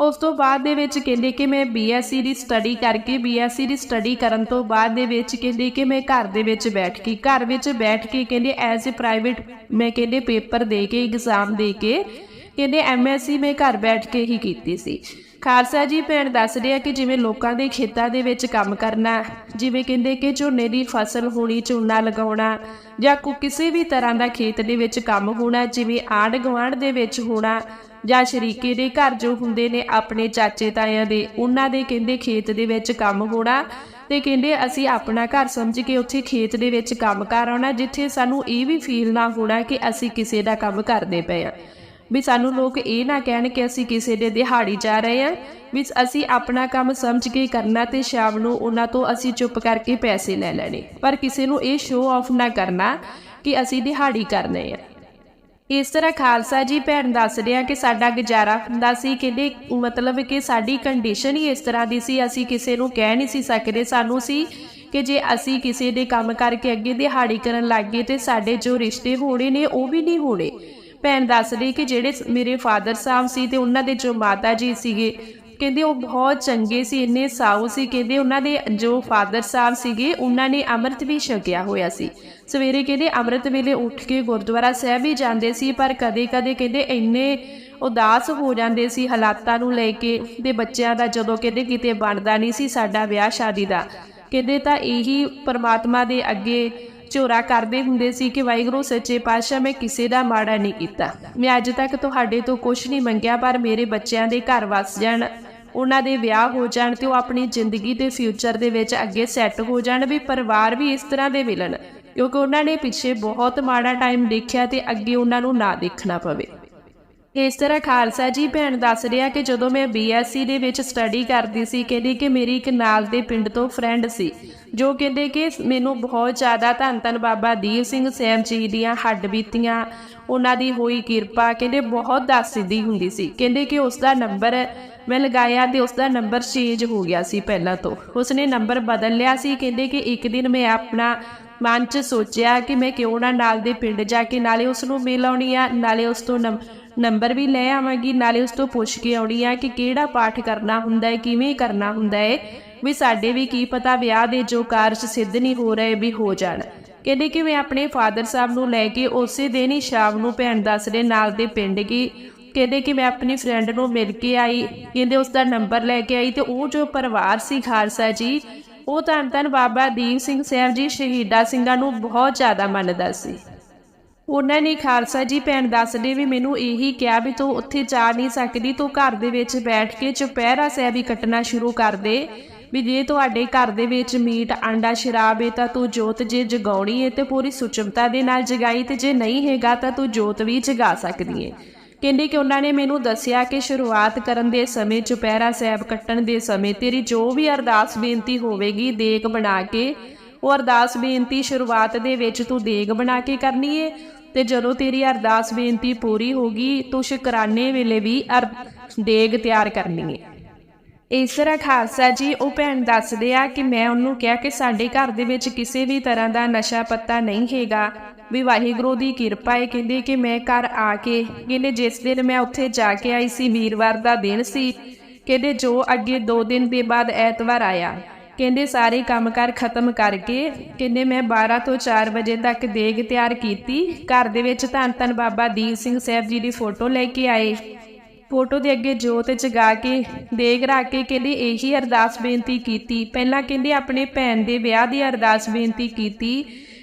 ਉਸ ਤੋਂ ਬਾਅਦ ਦੇ ਵਿੱਚ ਕਹਿੰਦੇ ਕਿ ਮੈਂ ਬੀਐਸਸੀ ਦੀ ਸਟੱਡੀ ਕਰਕੇ ਬੀਐਸਸੀ ਦੀ ਸਟੱਡੀ ਕਰਨ ਤੋਂ ਬਾਅਦ ਦੇ ਵਿੱਚ ਕਹਿੰਦੇ ਕਿ ਮੈਂ ਘਰ ਦੇ ਵਿੱਚ ਬੈਠ ਕੇ, ਘਰ ਵਿੱਚ ਬੈਠ ਕੇ ਕਹਿੰਦੇ ਐਜ਼ ਅ ਪ੍ਰਾਈਵੇਟ ਮੈਂ ਕਹਿੰਦੇ ਪੇਪਰ ਦੇ ਕੇ ਐਗਜ਼ਾਮ ਦੇ ਕੇ, ਕਹਿੰਦੇ ਐਮਐਸਸੀ ਮੈਂ ਘਰ ਬੈਠ ਕੇ ਹੀ ਕੀਤੀ ਸੀ। ਖਾਲਸਾ ਜੀ ਭੈਣ ਦੱਸਦੇ ਆ ਕਿ ਜਿਵੇਂ ਲੋਕਾਂ ਦੇ ਖੇਤਾਂ ਦੇ ਵਿੱਚ ਕੰਮ ਕਰਨਾ, ਜਿਵੇਂ ਕਹਿੰਦੇ ਕਿ ਝੋਨੇ ਦੀ ਫਸਲ ਹੋਣੀ, ਝੋਨਾ ਲਗਾਉਣਾ, ਜਾਂ ਕੋ ਕਿਸੇ ਵੀ ਤਰ੍ਹਾਂ ਦਾ ਖੇਤ ਦੇ ਵਿੱਚ ਕੰਮ ਹੋਣਾ, ਜਿਵੇਂ ਆਂਢ ਗੁਆਂਢ ਦੇ ਵਿੱਚ ਹੋਣਾ, ਜਾਂ ਸ਼ਰੀਕੇ ਦੇ ਘਰ ਜੋ ਹੁੰਦੇ ਨੇ ਆਪਣੇ ਚਾਚੇ ਤਾਇਆਂ ਦੇ, ਉਹਨਾਂ ਦੇ ਕਹਿੰਦੇ ਖੇਤ ਦੇ ਵਿੱਚ ਕੰਮ ਹੋਣਾ, ਤੇ ਕਹਿੰਦੇ ਅਸੀਂ ਆਪਣਾ ਘਰ ਸਮਝ ਕੇ ਉੱਥੇ ਖੇਤ ਦੇ ਵਿੱਚ ਕੰਮ ਕਰ ਆਉਣਾ, ਜਿੱਥੇ ਸਾਨੂੰ ਇਹ ਵੀ ਫੀਲ ਨਾ ਹੋਣਾ ਕਿ ਅਸੀਂ ਕਿਸੇ ਦਾ ਕੰਮ ਕਰਦੇ ਪਏ ਆ ਵੀ ਸਾਨੂੰ ਲੋਕ ਇਹ ਨਾ ਕਹਿਣ ਕਿ ਅਸੀਂ ਕਿਸੇ ਦੇ ਦਿਹਾੜੀ ਜਾ ਰਹੇ ਹਾਂ, ਵੀ ਅਸੀਂ ਆਪਣਾ ਕੰਮ ਸਮਝ ਕੇ ਕਰਨਾ ਤੇ ਸ਼ਾਮ ਨੂੰ ਉਹਨਾਂ ਤੋਂ ਅਸੀਂ ਚੁੱਪ ਕਰਕੇ ਪੈਸੇ ਲੈ ਲੈਣੇ। ਪਰ ਕਿਸੇ ਨੂੰ ਇਹ ਸ਼ੋਅ ਆਫ ਨਾ ਕਰਨਾ ਕਿ ਅਸੀਂ ਦਿਹਾੜੀ ਕਰ ਰਹੇ ਹਾਂ। ਇਸ ਤਰ੍ਹਾਂ ਖਾਲਸਾ ਜੀ ਭੈਣ ਦੱਸ ਰਿਹਾ ਕਿ ਸਾਡਾ ਗੁਜ਼ਾਰਾ ਹੁੰਦਾ ਸੀ, ਕਹਿੰਦੇ ਮਤਲਬ ਕਿ ਸਾਡੀ ਕੰਡੀਸ਼ਨ ਹੀ ਇਸ ਤਰ੍ਹਾਂ ਦੀ ਸੀ, ਅਸੀਂ ਕਿਸੇ ਨੂੰ ਕਹਿ ਨਹੀਂ ਸੀ ਸਕਦੇ, ਸਾਨੂੰ ਸੀ ਕਿ ਜੇ ਅਸੀਂ ਕਿਸੇ ਦੇ ਕੰਮ ਕਰਕੇ ਅੱਗੇ ਦਿਹਾੜੀ ਕਰਨ ਲੱਗ ਗਏ ਤੇ ਸਾਡੇ ਜੋ ਰਿਸ਼ਤੇ ਹੋਣੇ ਨੇ ਉਹ ਵੀ ਨਹੀਂ ਹੋਣੇ। ਭੈਣ ਦੱਸ ਰਹੀ ਕਿ ਜਿਹੜੇ ਮੇਰੇ ਫਾਦਰ ਸਾਹਿਬ ਸੀ ਤੇ ਉਹਨਾਂ ਦੇ ਜੋ ਮਾਤਾ ਜੀ ਸੀਗੇ, ਕਹਿੰਦੇ ਉਹ ਬਹੁਤ ਚੰਗੇ ਸੀ, ਇੰਨੇ ਸਾਊ ਸੀ, ਕਹਿੰਦੇ ਉਹਨਾਂ ਦੇ ਜੋ ਫਾਦਰ ਸਾਹਿਬ ਸੀਗੇ, ਉਹਨਾਂ ਨੇ ਅੰਮ੍ਰਿਤ ਵੀ ਛਕਿਆ ਹੋਇਆ ਸੀ। ਸਵੇਰੇ ਕਹਿੰਦੇ ਅੰਮ੍ਰਿਤ ਵੇਲੇ ਉੱਠ ਕੇ ਗੁਰਦੁਆਰਾ ਸਾਹਿਬ ਵੀ ਜਾਂਦੇ ਸੀ, ਪਰ ਕਦੇ-ਕਦੇ ਕਹਿੰਦੇ ਇੰਨੇ ਉਦਾਸ ਹੋ ਜਾਂਦੇ ਸੀ ਹਾਲਾਤਾਂ ਨੂੰ ਲੈ ਕੇ ਤੇ ਬੱਚਿਆਂ ਦਾ, ਜਦੋਂ ਕਹਿੰਦੇ ਕਿਤੇ ਬਣਦਾ ਨਹੀਂ ਸੀ ਸਾਡਾ ਵਿਆਹ ਸ਼ਾਦੀ ਦਾ। ਕਹਿੰਦੇ ਤਾਂ ਇਹੀ ਪਰਮਾਤਮਾ ਦੇ ਅੱਗੇ ਝੋਰਾ ਕਰਦੇ ਹੁੰਦੇ ਸੀ ਕਿ ਵਾਹਿਗੁਰੂ, ਸੱਚੇ ਪਾਤਸ਼ਾਹ, ਮੈਂ ਕਿਸੇ ਦਾ ਮਾੜਾ ਨਹੀਂ ਕੀਤਾ। ਮੈਂ ਅੱਜ ਤੱਕ ਤੁਹਾਡੇ ਤੋਂ ਕੁਝ ਨਹੀਂ ਮੰਗਿਆ, ਪਰ ਮੇਰੇ ਬੱਚਿਆਂ ਦੇ ਘਰ ਵਸ ਜਾਣ, ਉਹਨਾਂ ਦੇ ਵਿਆਹ ਹੋ ਜਾਣ ਤੇ ਉਹ ਆਪਣੀ ਜ਼ਿੰਦਗੀ ਦੇ ਫਿਊਚਰ ਦੇ ਵਿੱਚ ਅੱਗੇ ਸੈੱਟ ਹੋ ਜਾਣ, ਵੀ ਪਰਿਵਾਰ ਵੀ ਇਸ ਤਰ੍ਹਾਂ ਦੇ ਮਿਲਣ। ਕਿਉਂਕਿ ਉਹਨਾਂ ਨੇ ਪਿੱਛੇ ਬਹੁਤ ਮਾੜਾ ਟਾਈਮ ਦੇਖਿਆ ਤੇ ਅੱਗੇ ਉਹਨਾਂ ਨੂੰ ਨਾ ਦੇਖਣਾ ਪਵੇ। ਇਸ ਤਰ੍ਹਾਂ ਖਾਲਸਾ ਜੀ ਭੈਣ ਦੱਸ ਰਿਹਾ ਕਿ ਜਦੋਂ ਮੈਂ ਬੀਐਸਸੀ ਦੇ ਵਿੱਚ ਸਟੱਡੀ ਕਰਦੀ ਸੀ, ਕਹਿੰਦੀ ਕਿ ਮੇਰੀ ਇੱਕ ਨਾਲ ਦੇ ਪਿੰਡ ਤੋਂ ਫਰੈਂਡ ਸੀ, ਜੋ ਕਹਿੰਦੇ ਕਿ ਮੈਨੂੰ ਬਹੁਤ ਜ਼ਿਆਦਾ ਧੰਨ ਧੰਨ ਬਾਬਾ ਦੀਪ ਸਿੰਘ ਸੈਮ ਜੀ ਦੀਆਂ ਹੱਡ ਬੀਤੀਆਂ, ਉਹਨਾਂ ਦੀ ਹੋਈ ਕਿਰਪਾ, ਕਹਿੰਦੇ ਬਹੁਤ ਦੱਸਦੀ ਹੁੰਦੀ ਸੀ, ਕਹਿੰਦੇ ਕਿ ਉਸ ਦਾ ਨੰਬਰ ਮੈਂ ਲਗਾਇਆ ਤੇ ਉਸ ਦਾ ਨੰਬਰ ਚੇਂਜ ਹੋ ਗਿਆ ਸੀ ਪਹਿਲਾਂ ਤੋਂ, ਉਸਨੇ ਨੰਬਰ ਬਦਲ ਲਿਆ ਸੀ, ਕਹਿੰਦੇ ਕਿ ਇੱਕ ਦਿਨ ਮੈਂ ਆਪਣਾ ਮਨ 'ਚ ਸੋਚਿਆ ਕਿ ਮੈਂ ਕਿਉਂ ਨਾ ਨਾਲ ਦੇ ਪਿੰਡ ਜਾ ਕੇ ਨਾਲੇ ਉਸ ਨੂੰ ਮਿਲ ਆਉਣੀ ਆ, ਨਾਲੇ ਉਸ ਤੋਂ ਨੰਬ- ਨੰਬਰ ਵੀ ਲੈ ਆਵਾਂਗੀ, ਨਾਲੇ ਉਸ ਤੋਂ ਪੁੱਛ ਕੇ ਆਉਣੀ ਆ ਕਿ ਕਿਹੜਾ ਪਾਠ ਕਰਨਾ ਹੁੰਦਾ ਹੈ, ਕਿਵੇਂ ਕਰਨਾ ਹੁੰਦਾ ਹੈ, ਵੀ ਸਾਡੇ ਵੀ ਕੀ ਪਤਾ ਵਿਆਹ ਦੇ ਜੋ ਕਾਰਜ ਸਿੱਧ ਨਹੀਂ ਹੋ ਰਹੇ ਵੀ ਹੋ ਜਾਣ। ਕਹਿੰਦੇ ਕਿ ਮੈਂ ਆਪਣੇ ਫਾਦਰ ਸਾਹਿਬ ਨੂੰ ਲੈ ਕੇ ਉਸੇ ਦਿਨ ਹੀ ਸ਼ਾਮ ਨੂੰ ਭੈਣ ਦੱਸ ਦੱਸਦੇ ਨਾਲ ਦੇ ਪਿੰਡ ਗਈ। ਕਹਿੰਦੇ ਕਿ ਮੈਂ ਆਪਣੀ ਫਰੈਂਡ ਨੂੰ ਮਿਲ ਕੇ ਆਈ, ਕਹਿੰਦੇ ਉਸ ਦਾ ਨੰਬਰ ਲੈ ਕੇ ਆਈ ਤੇ ਉਹ ਜੋ ਪਰਿਵਾਰ ਸੀ ਖਾਲਸਾ ਜੀ, ਉਹ ਧੰਨ ਧੰਨ ਬਾਬਾ ਦੀਪ ਸਿੰਘ ਸਾਹਿਬ ਜੀ ਸ਼ਹੀਦਾ ਸਿੰਘਾਂ ਨੂੰ ਬਹੁਤ ਜ਼ਿਆਦਾ ਮੰਨਦਾ ਸੀ। ਉਹਨਾਂ ਨੇ ਖਾਲਸਾ ਜੀ ਭੈਣ ਦੱਸਦੇ ਵੀ ਮੈਨੂੰ ਇਹੀ ਕਿਹਾ ਵੀ ਤੂੰ ਉੱਥੇ ਜਾ ਨਹੀਂ ਸਕਦੀ, ਤੂੰ ਘਰ ਦੇ ਵਿੱਚ ਬੈਠ ਕੇ ਚੁਪਹਿਰਾ ਸਾਹਿਬ ਹੀ ਕੱਟਣਾ ਸ਼ੁਰੂ ਕਰ ਦੇ। ਵੀ ਜੇ ਤੁਹਾਡੇ ਘਰ ਦੇ ਵਿੱਚ ਮੀਟ, ਆਂਡਾ, ਸ਼ਰਾਬ ਹੈ ਤਾਂ ਤੂੰ ਜੋਤ ਜੇ ਜਗਾਉਣੀ ਹੈ ਤੇ ਪੂਰੀ ਸੁਚਮਤਾ ਦੇ ਨਾਲ ਜਗਾਈ ਤੇ ਜੇ ਨਹੀਂ ਹੈਗਾ ਤਾਂ ਤੂੰ ਜੋਤ ਵੀ ਜਗਾ ਸਕਦੀ ਹੈ ਕਹਿੰਦੇ ਕਿ ਉਹਨਾਂ ਨੇ ਮੈਨੂੰ ਦੱਸਿਆ ਕਿ ਸ਼ੁਰੂਆਤ ਕਰਨ ਦੇ ਸਮੇਂ, ਚੁਪਹਿਰਾ ਸਾਹਿਬ ਕੱਟਣ ਦੇ ਸਮੇਂ ਤੇਰੀ ਜੋ ਵੀ ਅਰਦਾਸ ਬੇਨਤੀ ਹੋਵੇਗੀ ਦੇਖ ਬਣਾ ਕੇ ਉਹ ਅਰਦਾਸ ਬੇਨਤੀ ਸ਼ੁਰੂਆਤ ਦੇ ਵਿੱਚ ਤੂੰ ਦੇਗ ਬਣਾ ਕੇ ਕਰਨੀ ਏ, ਤੇ ਜਦੋਂ ਤੇਰੀ ਅਰਦਾਸ ਬੇਨਤੀ ਪੂਰੀ ਹੋਗੀ ਤੂੰ ਸ਼ੁਕਰਾਨੇ ਵੇਲੇ ਵੀ ਅਰ, ਦੇਗ ਤਿਆਰ ਕਰਨੀ ਏ। ਇਸ ਤਰ੍ਹਾਂ ਖਾਲਸਾ ਜੀ, ਉਹ ਭੈਣ ਦੱਸਦੇ ਆ ਕਿ ਮੈਂ ਉਹਨੂੰ ਕਿਹਾ ਕਿ ਸਾਡੇ ਘਰ ਦੇ ਵਿੱਚ ਕਿਸੇ ਵੀ ਤਰ੍ਹਾਂ ਦਾ ਨਸ਼ਾ ਪੱਤਾ ਨਹੀਂ ਹੈਗਾ, ਵੀ ਵਾਹਿਗੁਰੂ ਦੀ ਕਿਰਪਾ ਹੈ ਕਹਿੰਦੇ ਕਿ ਮੈਂ ਘਰ ਆ ਕੇ, ਕਹਿੰਦੇ ਜਿਸ ਦਿਨ ਮੈਂ ਉੱਥੇ ਜਾ ਕੇ ਆਈ ਸੀ, ਵੀਰਵਾਰ ਦਾ ਦਿਨ ਸੀ, ਕਹਿੰਦੇ ਜੋ ਅੱਗੇ 2 ਦਿਨ ਦੇ ਬਾਅਦ ਐਤਵਾਰ ਆਇਆ। ਕਹਿੰਦੇ ਸਾਰੇ ਕੰਮਕਾਰ ਖਤਮ ਕਰਕੇ ਕਹਿੰਦੇ ਮੈਂ 12 ਤੋਂ 4 ਵਜੇ ਤੱਕ ਦੇਗ ਤਿਆਰ ਕੀਤੀ। ਘਰ ਦੇ ਵਿੱਚ ਧੰਨ ਧੰਨ ਬਾਬਾ ਦੀਪ ਸਿੰਘ ਸਾਹਿਬ ਜੀ ਦੀ ਫੋਟੋ ਲੈ ਕੇ ਆਏ। ਫੋਟੋ ਦੇ ਅੱਗੇ ਜੋਤ ਜਗਾ ਕੇ ਦੇਗ ਰੱਖ ਕੇ ਕਹਿੰਦੇ ਇਹੀ ਅਰਦਾਸ ਬੇਨਤੀ ਕੀਤੀ। ਪਹਿਲਾਂ ਕਹਿੰਦੇ ਆਪਣੇ ਭੈਣ ਦੇ ਵਿਆਹ ਦੀ ਅਰਦਾਸ ਬੇਨਤੀ ਕੀਤੀ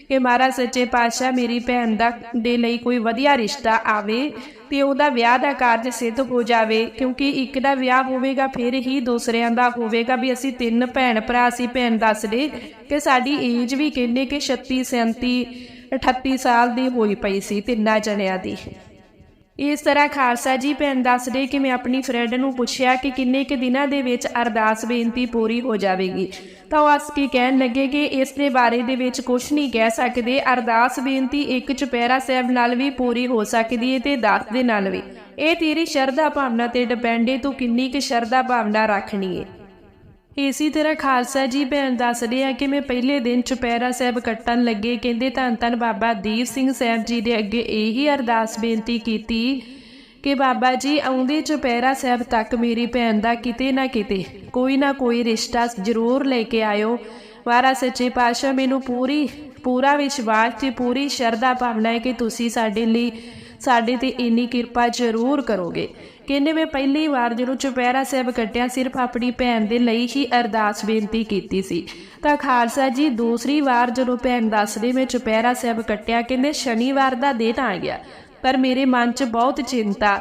ਕਿ ਮਹਾਰਾਜ ਸੱਚੇ ਪਾਤਸ਼ਾਹ ਮੇਰੀ ਭੈਣ ਦਾ ਦੇ ਲਈ ਕੋਈ ਵਧੀਆ ਰਿਸ਼ਤਾ ਆਵੇ। ਤੇ ਉਹਦਾ ਵਿਆਹ ਦਾ ਕਾਰਜ ਸਿੱਧ ਹੋ ਜਾਵੇ, ਕਿਉਂਕਿ ਇੱਕ ਦਾ ਵਿਆਹ ਹੋਵੇਗਾ, ਫਿਰ ਹੀ ਦੂਸਰਿਆਂ ਦਾ ਹੋਵੇਗਾ। ਵੀ ਅਸੀਂ ਤਿੰਨ ਭੈਣ ਭਰਾ ਸੀ, ਭੈਣ ਦੱਸਦੇ ਕਿ ਸਾਡੀ ਏਜ ਵੀ ਕਹਿੰਦੇ ਕਿ 36 37 38 ਸਾਲ ਦੀ ਹੋਈ ਪਈ ਸੀ ਤਿੰਨਾਂ ਜਣਿਆਂ ਦੀ। ਇਸ ਤਰ੍ਹਾਂ ਖਾਲਸਾ ਜੀ ਭੈਣ ਦੱਸਦੇ ਕਿ ਮੈਂ ਆਪਣੀ ਫਰੈਂਡ ਨੂੰ ਪੁੱਛਿਆ ਕਿ ਕਿੰਨੇ ਕੁ ਦਿਨਾਂ ਦੇ ਵਿੱਚ ਅਰਦਾਸ ਬੇਨਤੀ ਪੂਰੀ ਹੋ ਜਾਵੇਗੀ। ਤਾਂ ਉਹ ਅਸ ਕੀ ਕਹਿਣ ਲੱਗੇ ਕਿ ਇਸ ਦੇ ਬਾਰੇ ਦੇ ਵਿੱਚ ਕੁਝ ਨਹੀਂ ਕਹਿ ਸਕਦੇ। ਅਰਦਾਸ ਬੇਨਤੀ ਇੱਕ ਚੁਪਹਿਰਾ ਸਾਹਿਬ ਨਾਲ ਵੀ ਪੂਰੀ ਹੋ ਸਕਦੀ ਹੈ ਤੇ ਦਾਸ ਦੇ ਨਾਲ ਵੀ। ਇਹ ਤੇਰੀ ਸ਼ਰਧਾ ਭਾਵਨਾ ਤੇ ਡਿਪੈਂਡ ਹੈ ਤੂੰ ਕਿੰਨੀ ਕੁ ਸ਼ਰਧਾ ਭਾਵਨਾ ਰੱਖਣੀ ਹੈ ਇਸੇ ਤਰ੍ਹਾਂ ਖਾਲਸਾ ਜੀ ਭੈਣ ਦੱਸਦੇ ਆ ਕਿ ਮੈਂ ਪਹਿਲੇ ਦਿਨ ਚੁਪਹਿਰਾ ਸਾਹਿਬ ਕੱਟਣ ਲੱਗੇ, ਕਹਿੰਦੇ ਧੰਨ ਧੰਨ ਬਾਬਾ ਦੀਪ ਸਿੰਘ ਸਾਹਿਬ ਜੀ ਦੇ ਅੱਗੇ ਇਹੀ ਅਰਦਾਸ ਬੇਨਤੀ ਕੀਤੀ ਕਿ ਬਾਬਾ ਜੀ ਆਉਂਦੇ ਚੁਪਹਿਰਾ ਸਾਹਿਬ ਤੱਕ ਮੇਰੀ ਭੈਣ ਦਾ ਕਿਤੇ ਨਾ ਕਿਤੇ, ਕੋਈ ਨਾ ਕੋਈ ਰਿਸ਼ਤਾ ਜ਼ਰੂਰ ਲੈ ਕੇ ਆਇਓ। ਵਾਰਾ ਸੱਚੇ ਪਾਤਸ਼ਾਹ, ਮੈਨੂੰ ਪੂਰੀ, ਪੂਰਾ ਵਿਸ਼ਵਾਸ ਤੇ ਪੂਰੀ ਸ਼ਰਧਾ ਭਾਵਨਾ ਹੈ ਕਿ ਤੁਸੀਂ ਸਾਡੇ ਲਈ, ਸਾਡੇ ਤੇ ਇੰਨੀ ਕਿਰਪਾ ਜ਼ਰੂਰ ਕਰੋਗੇ। ਕਹਿੰਦੇ ਮੈਂ ਪਹਿਲੀ ਵਾਰ ਜਦੋਂ ਚੁਪਹਿਰਾ ਸਾਹਿਬ ਕੱਟਿਆ, ਸਿਰਫ ਆਪਣੀ ਭੈਣ ਦੇ ਲਈ ਹੀ ਅਰਦਾਸ ਬੇਨਤੀ ਕੀਤੀ ਸੀ। ਤਾਂ ਖਾਲਸਾ ਜੀ ਦੂਸਰੀ ਵਾਰ ਜਦੋਂ ਭੈਣ ਦੱਸਦੇ ਮੈਂ ਚੁਪਹਿਰਾ ਸਾਹਿਬ ਕੱਟਿਆ, ਕਹਿੰਦੇ ਸ਼ਨੀਵਾਰ ਦਾ ਦਿਨ ਆ ਗਿਆ। ਪਰ ਮੇਰੇ ਮਨ 'ਚ ਬਹੁਤ ਚਿੰਤਾ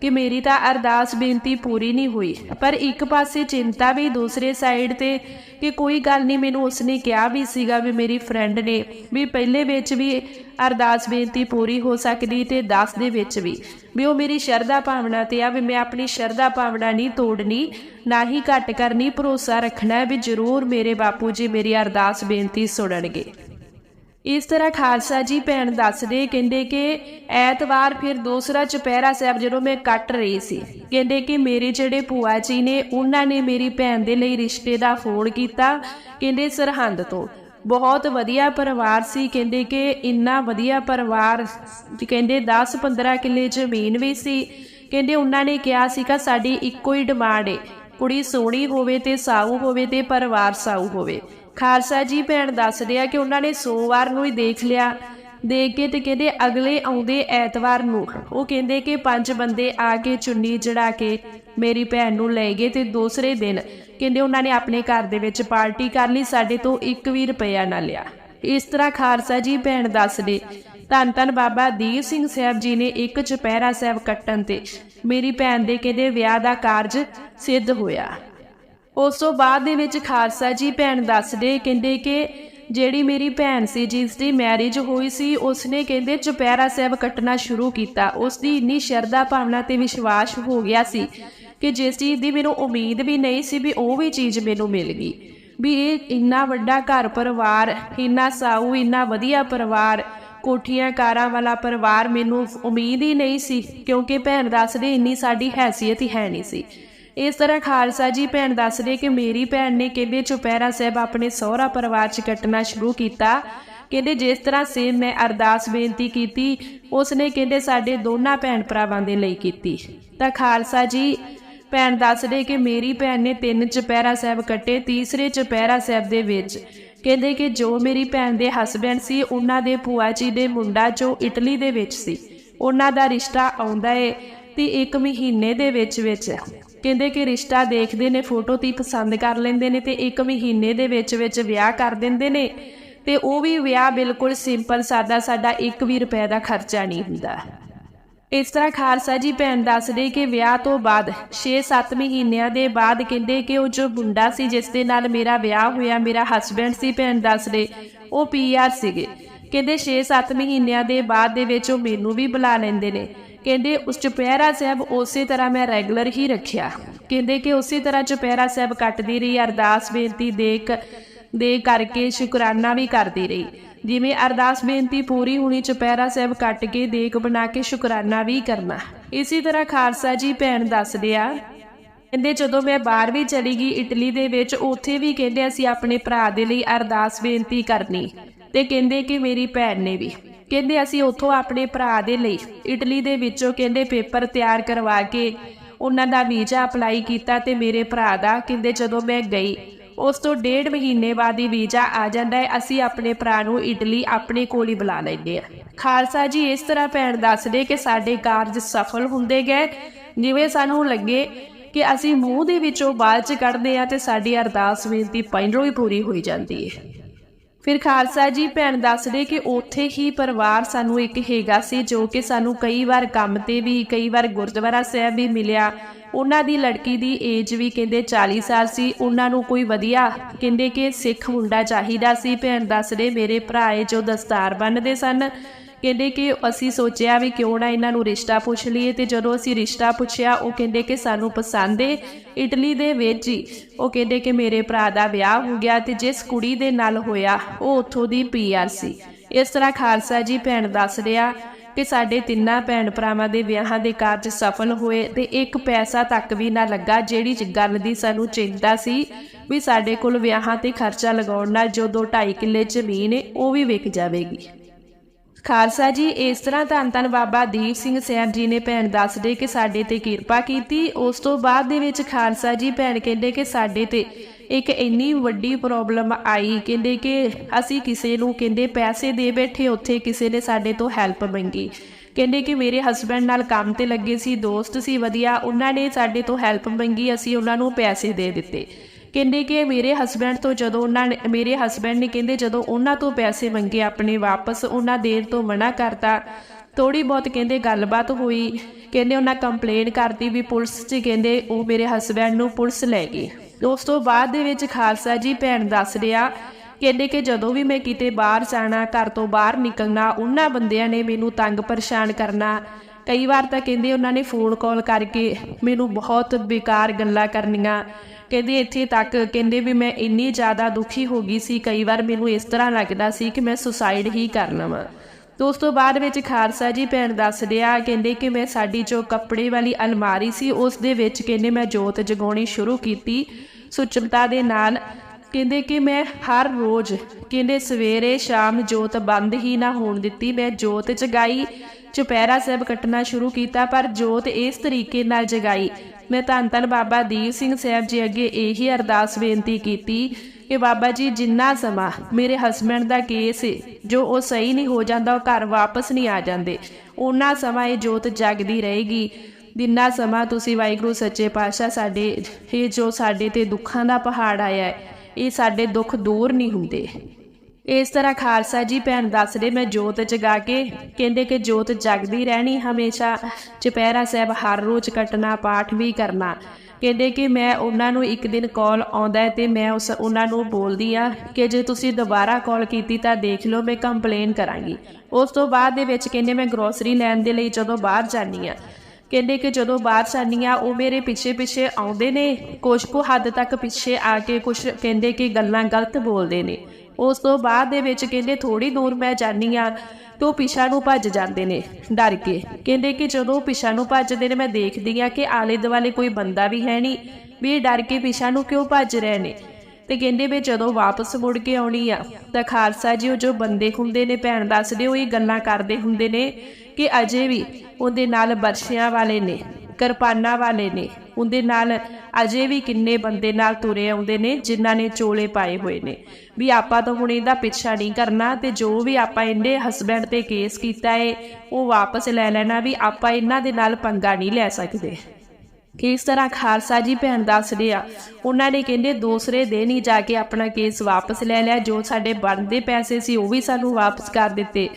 ਕਿ ਮੇਰੀ ਤਾਂ ਅਰਦਾਸ ਬੇਨਤੀ ਪੂਰੀ ਨਹੀਂ ਹੋਈ। ਪਰ ਇੱਕ ਪਾਸੇ ਚਿੰਤਾ ਵੀ, ਦੂਸਰੇ ਸਾਈਡ ਤੇ ਕਿ ਕੋਈ ਗੱਲ ਨਹੀਂ, ਮੈਨੂੰ ਉਸਨੇ ਕਿਹਾ ਵੀ ਸੀਗਾ ਵੀ ਮੇਰੀ ਫਰੈਂਡ ਨੇ ਵੀ ਪਹਿਲੇ ਵਿੱਚ ਵੀ ਅਰਦਾਸ ਬੇਨਤੀ ਪੂਰੀ ਹੋ ਸਕਦੀ ਤੇ 10 ਦੇ ਵਿੱਚ ਵੀ। ਵੀ ਉਹ ਮੇਰੀ ਸ਼ਰਧਾ ਭਾਵਨਾ ਤੇ ਆ ਵੀ ਮੈਂ ਆਪਣੀ ਸ਼ਰਧਾ ਭਾਵਨਾ ਨਹੀਂ ਤੋੜਨੀ, ਨਾ ਹੀ ਘੱਟ ਕਰਨੀ, ਭਰੋਸਾ ਰੱਖਣਾ ਵੀ ਜ਼ਰੂਰ ਮੇਰੇ ਬਾਪੂ ਜੀ ਮੇਰੀ ਅਰਦਾਸ ਬੇਨਤੀ ਸੁਣਨਗੇ। ਇਸ ਤਰ੍ਹਾਂ ਖਾਲਸਾ ਜੀ ਭੈਣ ਦੱਸਦੇ, ਕਹਿੰਦੇ ਕਿ ਐਤਵਾਰ ਫਿਰ ਦੂਸਰਾ ਚੁਪਹਿਰਾ ਸਾਹਿਬ ਜਦੋਂ ਮੈਂ ਕੱਟ ਰਹੀ ਸੀ, ਕਹਿੰਦੇ ਕਿ ਮੇਰੇ ਜਿਹੜੇ ਭੂਆ ਜੀ ਨੇ, ਉਹਨਾਂ ਨੇ ਮੇਰੀ ਭੈਣ ਦੇ ਲਈ ਰਿਸ਼ਤੇ ਦਾ ਫੋਨ ਕੀਤਾ, ਕਹਿੰਦੇ ਸਰਹੰਦ ਤੋਂ। ਬਹੁਤ ਵਧੀਆ ਪਰਿਵਾਰ ਸੀ, ਕਹਿੰਦੇ ਕਿ ਇੰਨਾ ਵਧੀਆ ਪਰਿਵਾਰ, ਕਹਿੰਦੇ 10-15 ਕਿੱਲੇ ਜ਼ਮੀਨ ਵੀ ਸੀ, ਕਹਿੰਦੇ ਉਹਨਾਂ ਨੇ ਕਿਹਾ ਸੀਗਾ ਸਾਡੀ ਇੱਕੋ ਹੀ ਡਿਮਾਂਡ ਏ, ਕੁੜੀ ਸੋਹਣੀ ਹੋਵੇ ਤੇ ਸਾਊ ਹੋਵੇ ਤੇ ਪਰਿਵਾਰ ਸਾਊ ਹੋਵੇ। ਖਾਲਸਾ ਜੀ ਭੈਣ ਦੱਸਦੇ ਆ ਕਿ ਉਹਨਾਂ ਨੇ ਸੋਮਵਾਰ ਨੂੰ ਹੀ ਦੇਖ ਲਿਆ। ਦੇਖ ਕੇ ਤੇ ਕਹਿੰਦੇ ਅਗਲੇ ਆਉਂਦੇ ਐਤਵਾਰ ਨੂੰ। ਉਹ ਕਹਿੰਦੇ ਕਿ ਪੰਜ ਬੰਦੇ ਆ ਕੇ ਚੁੰਨੀ ਜੜਾ ਕੇ ਮੇਰੀ ਭੈਣ ਨੂੰ ਲੈ ਗਏ ਤੇ ਦੂਸਰੇ ਦਿਨ ਕਹਿੰਦੇ ਉਹਨਾਂ ਨੇ ਆਪਣੇ ਘਰ ਦੇ ਵਿੱਚ ਪਾਰਟੀ ਕਰ ਲਈ, ਸਾਡੇ ਤੋਂ 1 ਵੀ ਰੁਪਇਆ ਨਾ ਲਿਆ। ਇਸ ਤਰ੍ਹਾਂ ਖਾਲਸਾ ਜੀ ਭੈਣ ਦੱਸਦੇ ਧੰਨ ਧੰਨ ਬਾਬਾ ਦੀਪ ਸਿੰਘ ਸਾਹਿਬ ਜੀ ਨੇ ਇੱਕ ਚੁਪਹਿਰਾ ਸਾਹਿਬ ਕੱਟਣ ਤੇ ਮੇਰੀ ਭੈਣ ਦੇ ਕਹਿੰਦੇ ਵਿਆਹ ਦਾ ਕਾਰਜ ਸਿੱਧ ਹੋਇਆ। ਉਸ ਤੋਂ ਬਾਅਦ ਦੇ ਵਿੱਚ ਖਾਲਸਾ ਜੀ ਭੈਣ ਦੱਸਦੇ, ਕਹਿੰਦੇ ਕਿ ਜਿਹੜੀ ਮੇਰੀ ਭੈਣ ਸੀ, ਜਿਸ ਦੀ ਮੈਰਿਜ ਹੋਈ ਸੀ, ਉਸਨੇ ਕਹਿੰਦੇ ਚੁਪਹਿਰਾ ਸਾਹਿਬ ਕੱਟਣਾ ਸ਼ੁਰੂ ਕੀਤਾ। ਉਸ ਦੀ ਇੰਨੀ ਸ਼ਰਧਾ ਭਾਵਨਾ ਤੇ ਵਿਸ਼ਵਾਸ ਹੋ ਗਿਆ ਸੀ ਕਿ ਜਿਸ ਚੀਜ਼ ਦੀ ਮੈਨੂੰ ਉਮੀਦ ਵੀ ਨਹੀਂ ਸੀ ਵੀ ਉਹ ਵੀ ਚੀਜ਼ ਮੈਨੂੰ ਮਿਲ ਗਈ। ਵੀ ਇਹ ਇੰਨਾ ਵੱਡਾ ਘਰ ਪਰਿਵਾਰ, ਇੰਨਾ ਸਾਊ, ਇੰਨਾ ਵਧੀਆ ਪਰਿਵਾਰ, ਕੋਠੀਆਂ, ਕਾਰਾਂ ਵਾਲਾ ਪਰਿਵਾਰ ਮੈਨੂੰ ਉਮੀਦ ਹੀ ਨਹੀਂ ਸੀ, ਕਿਉਂਕਿ ਭੈਣ ਦੱਸਦੇ ਇੰਨੀ ਸਾਡੀ ਹੈਸੀਅਤ ਹੀ ਹੈ ਨਹੀਂ ਸੀ। ਇਸ ਤਰ੍ਹਾਂ ਖਾਲਸਾ ਜੀ ਭੈਣ ਦੱਸ ਰਹੇ ਕਿ ਮੇਰੀ ਭੈਣ ਨੇ ਕਹਿੰਦੇ ਚੁਪਹਿਰਾ ਸਾਹਿਬ ਆਪਣੇ ਸਹੁਰਾ ਪਰਿਵਾਰ 'ਚ ਕੱਟਣਾ ਸ਼ੁਰੂ ਕੀਤਾ। ਕਹਿੰਦੇ ਜਿਸ ਤਰ੍ਹਾਂ ਸੇਮ ਮੈਂ ਅਰਦਾਸ ਬੇਨਤੀ ਕੀਤੀ ਉਸ ਨੇ ਕਹਿੰਦੇ ਸਾਡੇ ਦੋਨਾਂ ਭੈਣ ਭਰਾਵਾਂ ਦੇ ਲਈ ਕੀਤੀ। ਤਾਂ ਖਾਲਸਾ ਜੀ ਭੈਣ ਦੱਸਦੇ ਕਿ ਮੇਰੀ ਭੈਣ ਨੇ ਤਿੰਨ ਚੁਪਹਿਰਾ ਸਾਹਿਬ ਕੱਟੇ, ਤੀਸਰੇ ਚੁਪਹਿਰਾ ਸਾਹਿਬ ਦੇ ਵਿੱਚ ਕਹਿੰਦੇ ਕਿ ਜੋ ਮੇਰੀ ਭੈਣ ਦੇ ਹਸਬੈਂਡ ਸੀ, ਉਹਨਾਂ ਦੇ ਭੂਆ ਜੀ ਦੇ ਮੁੰਡਾ ਜੋ ਇਟਲੀ ਦੇ ਵਿੱਚ ਸੀ, ਉਹਨਾਂ ਦਾ ਰਿਸ਼ਤਾ ਆਉਂਦਾ ਏ ਤੇ ਇੱਕ ਮਹੀਨੇ ਦੇ ਵਿੱਚ ਵਿੱਚ। ਕਹਿੰਦੇ ਕਿ ਰਿਸ਼ਤਾ ਦੇਖਦੇ ਨੇ, ਫੋਟੋ ਤੇ ਪਸੰਦ ਕਰ ਲੈਂਦੇ ਨੇ ਤੇ ਇੱਕ ਮਹੀਨੇ ਦੇ ਵਿੱਚ ਵਿੱਚ ਵਿਆਹ ਕਰ ਦਿੰਦੇ ਨੇ। ਤੇ ਉਹ ਵੀ ਵਿਆਹ ਬਿਲਕੁਲ ਸਿੰਪਲ, ਸਾਦਾ, ਸਾਡਾ 1 ਵੀ ਰੁਪਏ ਦਾ ਖਰਚਾ ਨਹੀਂ ਹੁੰਦਾ। ਇਸ ਤਰ੍ਹਾਂ ਖਾਲਸਾ ਜੀ ਭੈਣ ਦੱਸਦੇ ਕਿ ਵਿਆਹ ਤੋਂ ਬਾਅਦ 6-7 ਮਹੀਨਿਆਂ ਦੇ ਬਾਅਦ ਕਹਿੰਦੇ ਕਿ ਉਹ ਜੋ ਮੁੰਡਾ ਸੀ, ਜਿਸ ਦੇ ਨਾਲ ਮੇਰਾ ਵਿਆਹ ਹੋਇਆ, ਮੇਰਾ ਹਸਬੈਂਡ ਸੀ ਭੈਣ ਦੱਸਦੇ, ਉਹ ਪੀਆਰ ਸੀਗੇ। ਕਹਿੰਦੇ 6-7 ਮਹੀਨਿਆਂ ਦੇ ਬਾਅਦ ਦੇ ਵਿੱਚ ਉਹ ਮੈਨੂੰ ਵੀ ਬੁਲਾ ਲੈਂਦੇ ਨੇ। ਕਹਿੰਦੇ ਉਸ ਚੁਪਹਿਰਾ ਸਾਹਿਬ ਉਸੇ ਤਰ੍ਹਾਂ ਮੈਂ ਰੈਗੂਲਰ ਹੀ ਰੱਖਿਆ। ਕਹਿੰਦੇ ਕਿ ਉਸੇ ਤਰ੍ਹਾਂ ਚੁਪਹਿਰਾ ਸਾਹਿਬ ਕੱਟਦੀ ਰਹੀ, ਅਰਦਾਸ ਬੇਨਤੀ ਦੇਖ, ਦੇ ਕਰਕੇ ਸ਼ੁਕਰਾਨਾ ਵੀ ਕਰਦੀ ਰਹੀ। ਜਿਵੇਂ ਅਰਦਾਸ ਬੇਨਤੀ ਪੂਰੀ ਹੋਣੀ ਚੁਪਹਿਰਾ ਸਾਹਿਬ ਕੱਟ ਕੇ ਦੇਖ ਬਣਾ ਕੇ ਸ਼ੁਕਰਾਨਾ ਵੀ ਕਰਨਾ। ਇਸੇ ਤਰ੍ਹਾਂ ਖਾਲਸਾ ਜੀ ਭੈਣ ਦੱਸਦੇ ਆ, ਕਹਿੰਦੇ ਜਦੋਂ ਮੈਂ ਬਾਹਰ ਵੀ ਚਲੀ ਗਈ ਇਟਲੀ ਦੇ ਵਿੱਚ, ਉੱਥੇ ਵੀ ਕਹਿੰਦੇ ਅਸੀਂ ਆਪਣੇ ਭਰਾ ਦੇ ਲਈ ਅਰਦਾਸ ਬੇਨਤੀ ਕਰਨੀ। ਤੇ ਕਹਿੰਦੇ ਕਿ ਮੇਰੀ ਭੈਣ ਨੇ ਵੀ। ਕਹਿੰਦੇ ਅਸੀਂ ਉੱਥੋਂ ਆਪਣੇ ਭਰਾ ਦੇ ਲਈ ਇਟਲੀ ਦੇ ਵਿੱਚੋਂ ਕਹਿੰਦੇ ਪੇਪਰ ਤਿਆਰ ਕਰਵਾ ਕੇ ਉਹਨਾਂ ਦਾ ਵੀਜ਼ਾ ਅਪਲਾਈ ਕੀਤਾ ਤੇ ਮੇਰੇ ਭਰਾ ਦਾ ਕਹਿੰਦੇ ਜਦੋਂ ਮੈਂ ਗਈ, ਉਸ ਤੋਂ ਡੇਢ ਮਹੀਨੇ ਬਾਅਦ ਹੀ ਵੀਜ਼ਾ ਆ ਜਾਂਦਾ ਹੈ, ਅਸੀਂ ਆਪਣੇ ਭਰਾ ਨੂੰ ਇਟਲੀ ਆਪਣੇ ਕੋਲ ਹੀ ਬੁਲਾ ਲੈਂਦੇ ਆ ਖਾਲਸਾ ਜੀ ਇਸ ਤਰ੍ਹਾਂ ਭੈਣ ਦੱਸਦੇ ਕਿ ਸਾਡੇ ਕਾਰਜ ਸਫਲ ਹੁੰਦੇ ਗਏ, ਜਿਵੇਂ ਸਾਨੂੰ ਲੱਗੇ ਕਿ ਅਸੀਂ ਮੂੰਹ ਦੇ ਵਿੱਚੋਂ ਬਾਅਦ ਚ ਕੱਢਦੇ ਆ ਤੇ ਸਾਡੀ ਅਰਦਾਸ ਬੇਨਤੀ ਪਹਿਲੋਂ ਹੀ ਪੂਰੀ ਹੋਈ ਜਾਂਦੀ ਹੈ। ਫਿਰ ਖਾਲਸਾ ਜੀ ਭੈਣ ਦੱਸਦੇ ਕਿ ਉੱਥੇ ਹੀ ਪਰਿਵਾਰ ਸਾਨੂੰ ਇੱਕ ਹੈਗਾ ਸੀ, ਜੋ ਕਿ ਸਾਨੂੰ ਕਈ ਵਾਰ ਕੰਮ ਤੇ ਵੀ, ਕਈ ਵਾਰ ਗੁਰਦੁਆਰਾ ਸਾਹਿਬ ਵੀ ਮਿਲਿਆ। ਉਹਨਾਂ ਦੀ ਲੜਕੀ ਦੀ ਏਜ ਵੀ ਕਹਿੰਦੇ 40 ਸਾਲ ਸੀ। ਉਹਨਾਂ ਨੂੰ ਕੋਈ ਵਧੀਆ ਕਹਿੰਦੇ ਕਿ ਸਿੱਖ ਮੁੰਡਾ ਚਾਹੀਦਾ ਸੀ। ਭੈਣ ਦੱਸਦੇ ਮੇਰੇ ਭਰਾਏ ਜੋ ਦਸਤਾਰ ਬੰਨਦੇ ਸਨ ਕਹਿੰਦੇ ਕਿ ਅਸੀਂ ਸੋਚਿਆ ਵੀ ਕਿਉਂ ਨਾ ਇਹਨਾਂ ਨੂੰ ਰਿਸ਼ਤਾ ਪੁੱਛ ਲਈਏ ਤੇ ਜਦੋਂ ਅਸੀਂ ਰਿਸ਼ਤਾ ਪੁੱਛਿਆ, ਉਹ ਕਹਿੰਦੇ ਕਿ ਸਾਨੂੰ ਪਸੰਦ ਏ ਇਟਲੀ ਦੇ ਵਿੱਚ ਹੀ। ਉਹ ਕਹਿੰਦੇ ਕਿ ਮੇਰੇ ਭਰਾ ਦਾ ਵਿਆਹ ਹੋ ਗਿਆ ਤੇ ਜਿਸ ਕੁੜੀ ਦੇ ਨਾਲ ਹੋਇਆ, ਉਹ ਉੱਥੋਂ ਦੀ ਪੀਆਰ ਸੀ। ਇਸ ਤਰ੍ਹਾਂ ਖਾਲਸਾ ਜੀ ਭੈਣ ਦੱਸ ਰਿਹਾ ਕਿ ਸਾਡੇ ਤਿੰਨਾਂ ਭੈਣ ਭਰਾਵਾਂ ਦੇ ਵਿਆਹਾਂ ਦੇ ਕਾਰਜ ਸਫਲ ਹੋਏ ਤੇ ਇੱਕ ਪੈਸਾ ਤੱਕ ਵੀ ਨਾ ਲੱਗਾ, ਜਿਹੜੀ ਗੱਲ ਦੀ ਸਾਨੂੰ ਚਿੰਤਾ ਸੀ ਵੀ ਸਾਡੇ ਕੋਲ ਵਿਆਹਾਂ ਤੇ ਖਰਚਾ ਲਗਾਉਣ ਨਾਲ ਜੋ 2.5 ਕਿੱਲੇ ਜ਼ਮੀਨ ਏ, ਉਹ ਵੀ ਵਿਕ ਜਾਵੇਗੀ। ਖਾਲਸਾ ਜੀ, ਇਸ ਤਰ੍ਹਾਂ ਧੰਨ ਧੰਨ ਬਾਬਾ ਦੀਪ ਸਿੰਘ ਸਾਹਿਬ ਜੀ ਨੇ ਭੈਣ ਦੱਸਦੇ ਕਿ ਸਾਡੇ ਤੇ ਕਿਰਪਾ ਕੀਤੀ। ਉਸ ਤੋਂ ਬਾਅਦ ਦੇ ਵਿੱਚ ਖਾਲਸਾ ਜੀ ਭੈਣ ਕਹਿੰਦੇ ਕਿ ਸਾਡੇ ਤੇ ਇੱਕ ਇੰਨੀ ਵੱਡੀ ਪ੍ਰੋਬਲਮ ਆਈ, ਕਹਿੰਦੇ ਕਿ ਅਸੀਂ ਕਿਸੇ ਨੂੰ ਕਹਿੰਦੇ ਪੈਸੇ ਦੇ ਬੈਠੇ, ਉੱਥੇ ਕਿਸੇ ਨੇ ਸਾਡੇ ਤੋਂ ਹੈਲਪ ਮੰਗੀ। ਕਹਿੰਦੇ ਕਿ ਮੇਰੇ ਹਸਬੰਡ ਨਾਲ ਕੰਮ ਤੇ ਲੱਗੇ ਸੀ, ਦੋਸਤ ਸੀ, ਵਧੀਆ। ਉਹਨਾਂ ਨੇ ਸਾਡੇ ਤੋਂ ਹੈਲਪ ਮੰਗੀ, ਅਸੀਂ ਉਹਨਾਂ ਨੂੰ ਪੈਸੇ ਦੇ ਦਿੱਤੇ। ਕਹਿੰਦੇ ਕਿ ਮੇਰੇ ਹਸਬੰਡ ਤੋਂ ਜਦੋਂ ਉਹਨਾਂ ਨੇ ਮੇਰੇ ਹਸਬੰਡ ਨੇ ਕਹਿੰਦੇ ਜਦੋਂ ਉਹਨਾਂ ਤੋਂ ਪੈਸੇ ਮੰਗੇ ਆਪਣੇ ਵਾਪਸ, ਉਹਨਾਂ ਦੇਣ ਤੋਂ ਮਨਾ ਕਰਤਾ। ਥੋੜੀ ਬਹੁਤ ਕਹਿੰਦੇ ਗੱਲਬਾਤ ਹੋਈ। ਕਹਿੰਦੇ ਉਹਨਾਂ ਕੰਪਲੇਨ ਕਰਤੀ ਵੀ ਪੁਲਿਸ 'ਚ ਕਹਿੰਦੇ ਉਹ ਮੇਰੇ ਹਸਬੰਡ ਨੂੰ ਪੁਲਿਸ ਲੈ ਗਈ ਉਸ ਤੋਂ ਬਾਅਦ ਦੇ ਵਿੱਚ ਖਾਲਸਾ ਜੀ ਭੈਣ ਦੱਸ ਰਿਹਾ, ਕਹਿੰਦੇ ਕਿ ਜਦੋਂ ਵੀ ਮੈਂ ਕਿਤੇ ਬਾਹਰ ਜਾਣਾ, ਘਰ ਤੋਂ ਬਾਹਰ ਨਿਕਲਣਾ, ਉਹਨਾਂ ਬੰਦਿਆਂ ਨੇ ਮੈਨੂੰ ਤੰਗ ਪਰੇਸ਼ਾਨ ਕਰਨਾ। ਕਈ ਵਾਰ ਤਾਂ ਕਹਿੰਦੇ ਉਹਨਾਂ ਨੇ ਫੋਨ ਕਾਲ ਕਰਕੇ ਮੈਨੂੰ ਬਹੁਤ ਬੇਕਾਰ ਗੱਲਾਂ ਕਰਨੀਆਂ। ਕਹਿੰਦੇ ਇੱਥੇ ਤੱਕ ਕਹਿੰਦੇ ਵੀ ਮੈਂ ਇੰਨੀ ਜ਼ਿਆਦਾ ਦੁਖੀ ਹੋ ਗਈ ਸੀ, ਕਈ ਵਾਰ ਮੈਨੂੰ ਇਸ ਤਰ੍ਹਾਂ ਲੱਗਦਾ ਸੀ ਕਿ ਮੈਂ ਸੁਸਾਈਡ ਹੀ ਕਰ ਲਵਾਂ। ਤੇ ਉਸ ਤੋਂ ਬਾਅਦ ਵਿੱਚ ਖਾਲਸਾ ਜੀ ਭੈਣ ਦੱਸਦੇ ਆ, ਕਹਿੰਦੇ ਕਿ ਮੈਂ ਸਾਡੀ ਜੋ ਕੱਪੜੇ ਵਾਲੀ ਅਲਮਾਰੀ ਸੀ, ਉਸ ਦੇ ਵਿੱਚ ਕਹਿੰਦੇ ਮੈਂ ਜੋਤ ਜਗਾਉਣੀ ਸ਼ੁਰੂ ਕੀਤੀ ਸੁਚਮਤਾ ਦੇ ਨਾਲ। ਕਹਿੰਦੇ ਕਿ ਮੈਂ ਹਰ ਰੋਜ਼ ਕਹਿੰਦੇ ਸਵੇਰੇ ਸ਼ਾਮ ਜੋਤ ਬੰਦ ਹੀ ਨਾ ਹੋਣ ਦਿੱਤੀ, ਮੈਂ ਜੋਤ ਜਗਾਈ। ਚੁਪਹਿਰਾ ਸਾਹਿਬ ਕੱਟਣਾ ਸ਼ੁਰੂ ਕੀਤਾ, ਪਰ ਜੋਤ ਇਸ ਤਰੀਕੇ ਨਾਲ ਜਗਾਈ। ਮੈਂ ਧੰਨ ਧੰਨ ਬਾਬਾ ਦੀਪ ਸਿੰਘ ਸਾਹਿਬ ਜੀ ਅੱਗੇ ਇਹੀ ਅਰਦਾਸ ਬੇਨਤੀ ਕੀਤੀ ਕਿ ਬਾਬਾ ਜੀ ਜਿੰਨਾ ਸਮਾਂ ਮੇਰੇ ਹਸਬੰਡ ਦਾ ਕੇਸ ਹੈ ਜੋ ਉਹ ਸਹੀ ਨਹੀਂ ਹੋ ਜਾਂਦਾ, ਉਹ ਘਰ ਵਾਪਸ ਨਹੀਂ ਆ ਜਾਂਦੇ। ਉਹਨਾਂ ਸਮਾਂ ਇਹ ਜੋਤ ਜਗਦੀ ਰਹੇਗੀ। ਜਿੰਨਾ ਸਮਾਂ ਤੁਸੀਂ ਵਾਹਿਗੁਰੂ ਸੱਚੇ ਪਾਤਸ਼ਾਹ ਸਾਡੇ, ਇਹ ਜੋ ਸਾਡੇ ਤੇ ਦੁੱਖਾਂ ਦਾ ਪਹਾੜ ਆਇਆ ਹੈ ਇਹ ਸਾਡੇ ਦੁੱਖ ਦੂਰ ਨਹੀਂ ਹੁੰਦੇ। ਇਸ ਤਰ੍ਹਾਂ ਖਾਲਸਾ ਜੀ ਭੈਣ ਦੱਸਦੇ, ਮੈਂ ਜੋਤ ਜਗਾ ਕੇ ਕਹਿੰਦੇ ਕਿ ਜੋਤ ਜਗਦੀ ਰਹਿਣੀ ਹਮੇਸ਼ਾ। ਚੁਪਹਿਰਾ ਸਾਹਿਬ ਹਰ ਰੋਜ਼ ਕੱਟਣਾ, ਪਾਠ ਵੀ ਕਰਨਾ। ਕਹਿੰਦੇ ਕਿ ਮੈਂ ਉਹਨਾਂ ਨੂੰ ਇੱਕ ਦਿਨ ਕਾਲ ਆਉਂਦਾ ਹੈ ਤੇ ਮੈਂ ਉਸ ਉਹਨਾਂ ਨੂੰ ਬੋਲਦੀ ਆ ਕਿ ਜੇ ਤੁਸੀਂ ਦੁਬਾਰਾ ਕਾਲ ਕੀਤੀ ਤਾਂ ਦੇਖ ਲਓ, ਮੈਂ ਕੰਪਲੇਨ ਕਰਾਂਗੀ। ਉਸ ਤੋਂ ਬਾਅਦ ਦੇ ਵਿੱਚ ਕਹਿੰਦੇ, ਮੈਂ ਗਰੋਸਰੀ ਲੈਣ ਦੇ ਲਈ ਜਦੋਂ ਬਾਹਰ ਜਾਂਦੀ ਆ ਕਹਿੰਦੇ ਕਿ ਜਦੋਂ ਬਾਹਰ ਜਾਂਦੀ ਆ ਉਹ ਮੇਰੇ ਪਿੱਛੇ ਪਿੱਛੇ ਆਉਂਦੇ ਨੇ, ਕੁਛ ਕੁ ਹੱਦ ਤੱਕ ਪਿੱਛੇ ਆ ਕੇ ਕੁਛ ਕਹਿੰਦੇ ਕਿ ਗੱਲਾਂ ਗਲਤ ਬੋਲਦੇ ਨੇ। ਉਸ ਤੋਂ ਬਾਅਦ ਦੇ ਵਿੱਚ ਕਹਿੰਦੇ ਥੋੜੀ ਦੂਰ ਮੈਂ ਜਾਂਦੀ ਆ ਤੇ ਉਹ ਪਿਛਾ ਨੂੰ ਭੱਜ ਜਾਂਦੇ ਨੇ। ਡਰ ਕੇ। ਕਹਿੰਦੇ ਕਿ ਜਦੋਂ ਉਹ ਪਿਛਾ ਨੂੰ ਭੱਜਦੇ ਨੇ, ਮੈਂ ਦੇਖਦੀ ਆ ਕਿ ਆਲੇ ਦੁਆਲੇ ਕੋਈ ਬੰਦਾ ਵੀ ਹੈ ਨਹੀਂ। ਵੀ ਇਹ ਡਰ ਕੇ ਪਿਛਾ ਨੂੰ ਕਿਉਂ ਭੱਜ ਰਹੇ ਨੇ? ਤੇ ਕਹਿੰਦੇ ਵੀ ਜਦੋਂ ਵਾਪਸ ਮੁੜ ਕੇ ਆਉਣੀ ਆ, ਤਾਂ ਖਾਲਸਾ ਜੀ ਉਹ ਜੋ ਬੰਦੇ ਹੁੰਦੇ ਨੇ, ਭੈਣ ਦੱਸਦੇ ਉਹ ਇਹ ਗੱਲਾਂ ਕਰਦੇ ਹੁੰਦੇ ਨੇ ਕਿ ਅਜੇ ਵੀ ਉਹਦੇ ਨਾਲ ਬਰਸ਼ਿਆਂ ਵਾਲੇ ਨੇ। ਕਿਰਪਾਨਾਂ ਵਾਲੇ ਨੇ। ਉਹਦੇ ਨਾਲ ਅਜੇ ਵੀ ਕਿੰਨੇ ਬੰਦੇ ਨਾਲ ਤੁਰੇ ਆਉਂਦੇ ਨੇ, ਜਿਨ੍ਹਾਂ ਨੇ ਚੋਲੇ ਪਾਏ ਹੋਏ ਨੇ। ਵੀ ਆਪਾਂ ਤਾਂ ਹੁਣ ਇਹਦਾ ਪਿੱਛਾ ਨਹੀਂ ਕਰਨਾ ਤੇ ਜੋ ਵੀ ਆਪਾਂ ਇਹਦੇ ਹਸਬੈਂਡ ਤੇ ਕੇਸ ਕੀਤਾ ਏ, ਉਹ ਵਾਪਸ ਲੈ ਲੈਣਾ ਵੀ ਆਪਾਂ ਇਹਨਾਂ ਦੇ ਨਾਲ ਪੰਗਾ ਨਹੀਂ ਲੈ ਸਕਦੇ। ਕਿ ਇਸ ਤਰ੍ਹਾਂ ਖਾਲਸਾ ਜੀ ਭੈਣ ਦੱਸਦੇ ਆ ਉਹਨਾਂ ਨੇ ਕਹਿੰਦੇ ਦੂਸਰੇ ਦਿਨ ਹੀ ਜਾ ਕੇ ਆਪਣਾ ਕੇਸ ਵਾਪਸ ਲੈ ਲਿਆ, ਜੋ ਸਾਡੇ ਬਣਦੇ ਪੈਸੇ ਸੀ ਉਹ ਵੀ ਸਾਨੂੰ ਵਾਪਸ ਕਰ ਦਿੱਤੇ।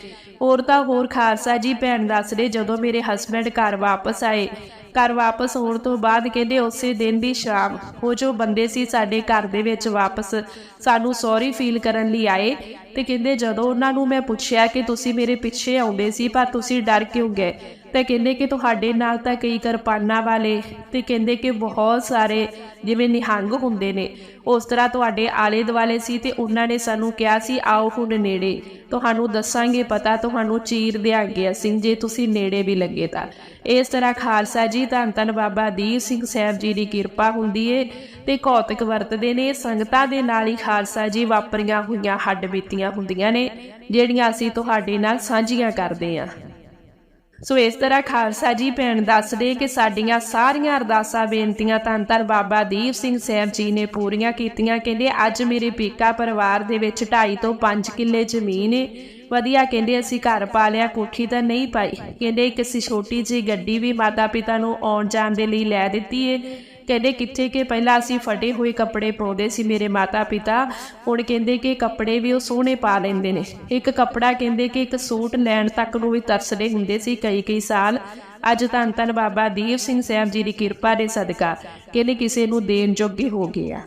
ਹੋਰ ਤਾਂ ਹੋਰ ਖਾਲਸਾ ਜੀ ਭੈਣ ਦੱਸਦੇ ਜਦੋਂ ਮੇਰੇ ਹਸਬੰਡ ਘਰ ਵਾਪਸ ਆਏ ਘਰ ਵਾਪਸ ਆਉਣ ਤੋਂ ਬਾਅਦ ਕਹਿੰਦੇ ਉਸੇ ਦਿਨ ਦੀ ਸ਼ਾਮ ਉਹ ਜੋ ਬੰਦੇ ਸੀ ਸਾਡੇ ਘਰ ਦੇ ਵਿੱਚ ਵਾਪਸ ਸਾਨੂੰ ਸੌਰੀ ਫੀਲ ਕਰਨ ਲਈ ਆਏ ਤੇ ਕਹਿੰਦੇ ਜਦੋਂ ਉਹਨਾਂ ਨੂੰ ਮੈਂ ਪੁੱਛਿਆ ਕਿ ਤੁਸੀਂ ਮੇਰੇ ਪਿੱਛੇ ਆਉਂਦੇ ਸੀ ਪਰ ਤੁਸੀਂ ਡਰ ਕਿਉਂ ਗਏ? ਤਾਂ ਕਹਿੰਦੇ ਕਿ ਤੁਹਾਡੇ ਨਾਲ ਤਾਂ ਕਈ ਕਿਰਪਾਨਾਂ ਵਾਲੇ ਤੇ ਕਹਿੰਦੇ ਕਿ ਬਹੁਤ ਸਾਰੇ ਜਿਵੇਂ ਨਿਹੰਗ ਹੁੰਦੇ ਨੇ। ਉਸ ਤਰ੍ਹਾਂ ਤੁਹਾਡੇ ਆਲੇ ਦੁਆਲੇ ਸੀ ਤੇ ਉਹਨਾਂ ਨੇ ਸਾਨੂੰ ਕਿਹਾ ਸੀ, ਆਓ ਹੁਣ ਨੇੜੇ। ਤੁਹਾਨੂੰ ਦੱਸਾਂਗੇ ਪਤਾ, ਤੁਹਾਨੂੰ ਚੀਰ ਦਿਆਂਗੇ ਅਸੀਂ, ਜੇ ਤੁਸੀਂ ਨੇੜੇ ਵੀ ਲੱਗੇ ਤਾਂ। ਇਸ ਤਰ੍ਹਾਂ ਖਾਲਸਾ ਜੀ, ਧੰਨ ਧੰਨ ਬਾਬਾ ਦੀਪ ਸਿੰਘ ਸਾਹਿਬ ਜੀ ਦੀ ਕਿਰਪਾ ਹੁੰਦੀ ਏ ਤੇ ਕੌਤਕ ਵਰਤਦੇ ਨੇ। ਸੰਗਤਾਂ ਦੇ ਨਾਲ ਹੀ ਖਾਲਸਾ ਜੀ ਵਾਪਰੀਆਂ ਹੋਈਆਂ, ਹੱਡ ਬੀਤੀਆਂ ਹੁੰਦੀਆਂ ਨੇ, ਜਿਹੜੀਆਂ ਅਸੀਂ ਤੁਹਾਡੇ ਨਾਲ ਸਾਂਝੀਆਂ ਕਰਦੇ ਹਾਂ ਸੋ ਇਸ ਤਰ੍ਹਾਂ ਖਾਲਸਾ ਜੀ ਭੈਣ ਦੱਸਦੇ ਕਿ ਸਾਡੀਆਂ ਸਾਰੀਆਂ ਅਰਦਾਸਾਂ, ਬੇਨਤੀਆਂ ਧੰਨ ਧੰਨ ਬਾਬਾ ਦੀਪ ਸਿੰਘ ਸਾਹਿਬ ਜੀ ਨੇ ਪੂਰੀਆਂ ਕੀਤੀਆਂ। ਕਹਿੰਦੇ, ਅੱਜ ਮੇਰੇ ਪੀਕਾ ਪਰਿਵਾਰ ਦੇ ਵਿੱਚ 2.5 ਤੋਂ 5 ਕਿੱਲੇ ਜ਼ਮੀਨ ਏ। ਵਧੀਆ ਕਹਿੰਦੇ, ਅਸੀਂ ਘਰ ਪਾ ਲਿਆ ਕੋਠੀ ਤਾਂ ਨਹੀਂ ਪਾਈ। ਕਹਿੰਦੇ, ਇੱਕ ਅਸੀਂ ਛੋਟੀ ਜਿਹੀ ਗੱਡੀ ਵੀ ਮਾਤਾ ਪਿਤਾ ਨੂੰ ਆਉਣ ਜਾਣ ਦੇ ਲਈ ਲੈ ਦਿੱਤੀ ਏ। ਕਹਿੰਦੇ ਕਿੱਥੇ ਕਿ ਪਹਿਲਾਂ ਅਸੀਂ ਫਟੇ ਹੋਏ ਕੱਪੜੇ ਪਾਉਂਦੇ ਸੀ ਮੇਰੇ ਮਾਤਾ ਪਿਤਾ। ਹੁਣ ਕਹਿੰਦੇ ਕਿ ਕੱਪੜੇ ਵੀ ਉਹ ਸੋਹਣੇ ਪਾ ਲੈਂਦੇ ਨੇ। ਇੱਕ ਕੱਪੜਾ ਕਹਿੰਦੇ ਕਿ ਇੱਕ ਸੂਟ ਲੈਣ ਤੱਕ ਨੂੰ ਵੀ ਤਰਸਦੇ ਹੁੰਦੇ ਸੀ ਕਈ ਕਈ ਸਾਲ। ਅੱਜ ਧੰਨ ਧੰਨ ਬਾਬਾ ਦੀਪ ਸਿੰਘ ਸਾਹਿਬ ਜੀ ਦੀ ਕਿਰਪਾ ਦੇ ਸਦਕਾ ਕਹਿੰਦੇ ਕਿਸੇ ਨੂੰ ਦੇਣ ਜੋਗੇ ਹੋ ਗਏ ਆ।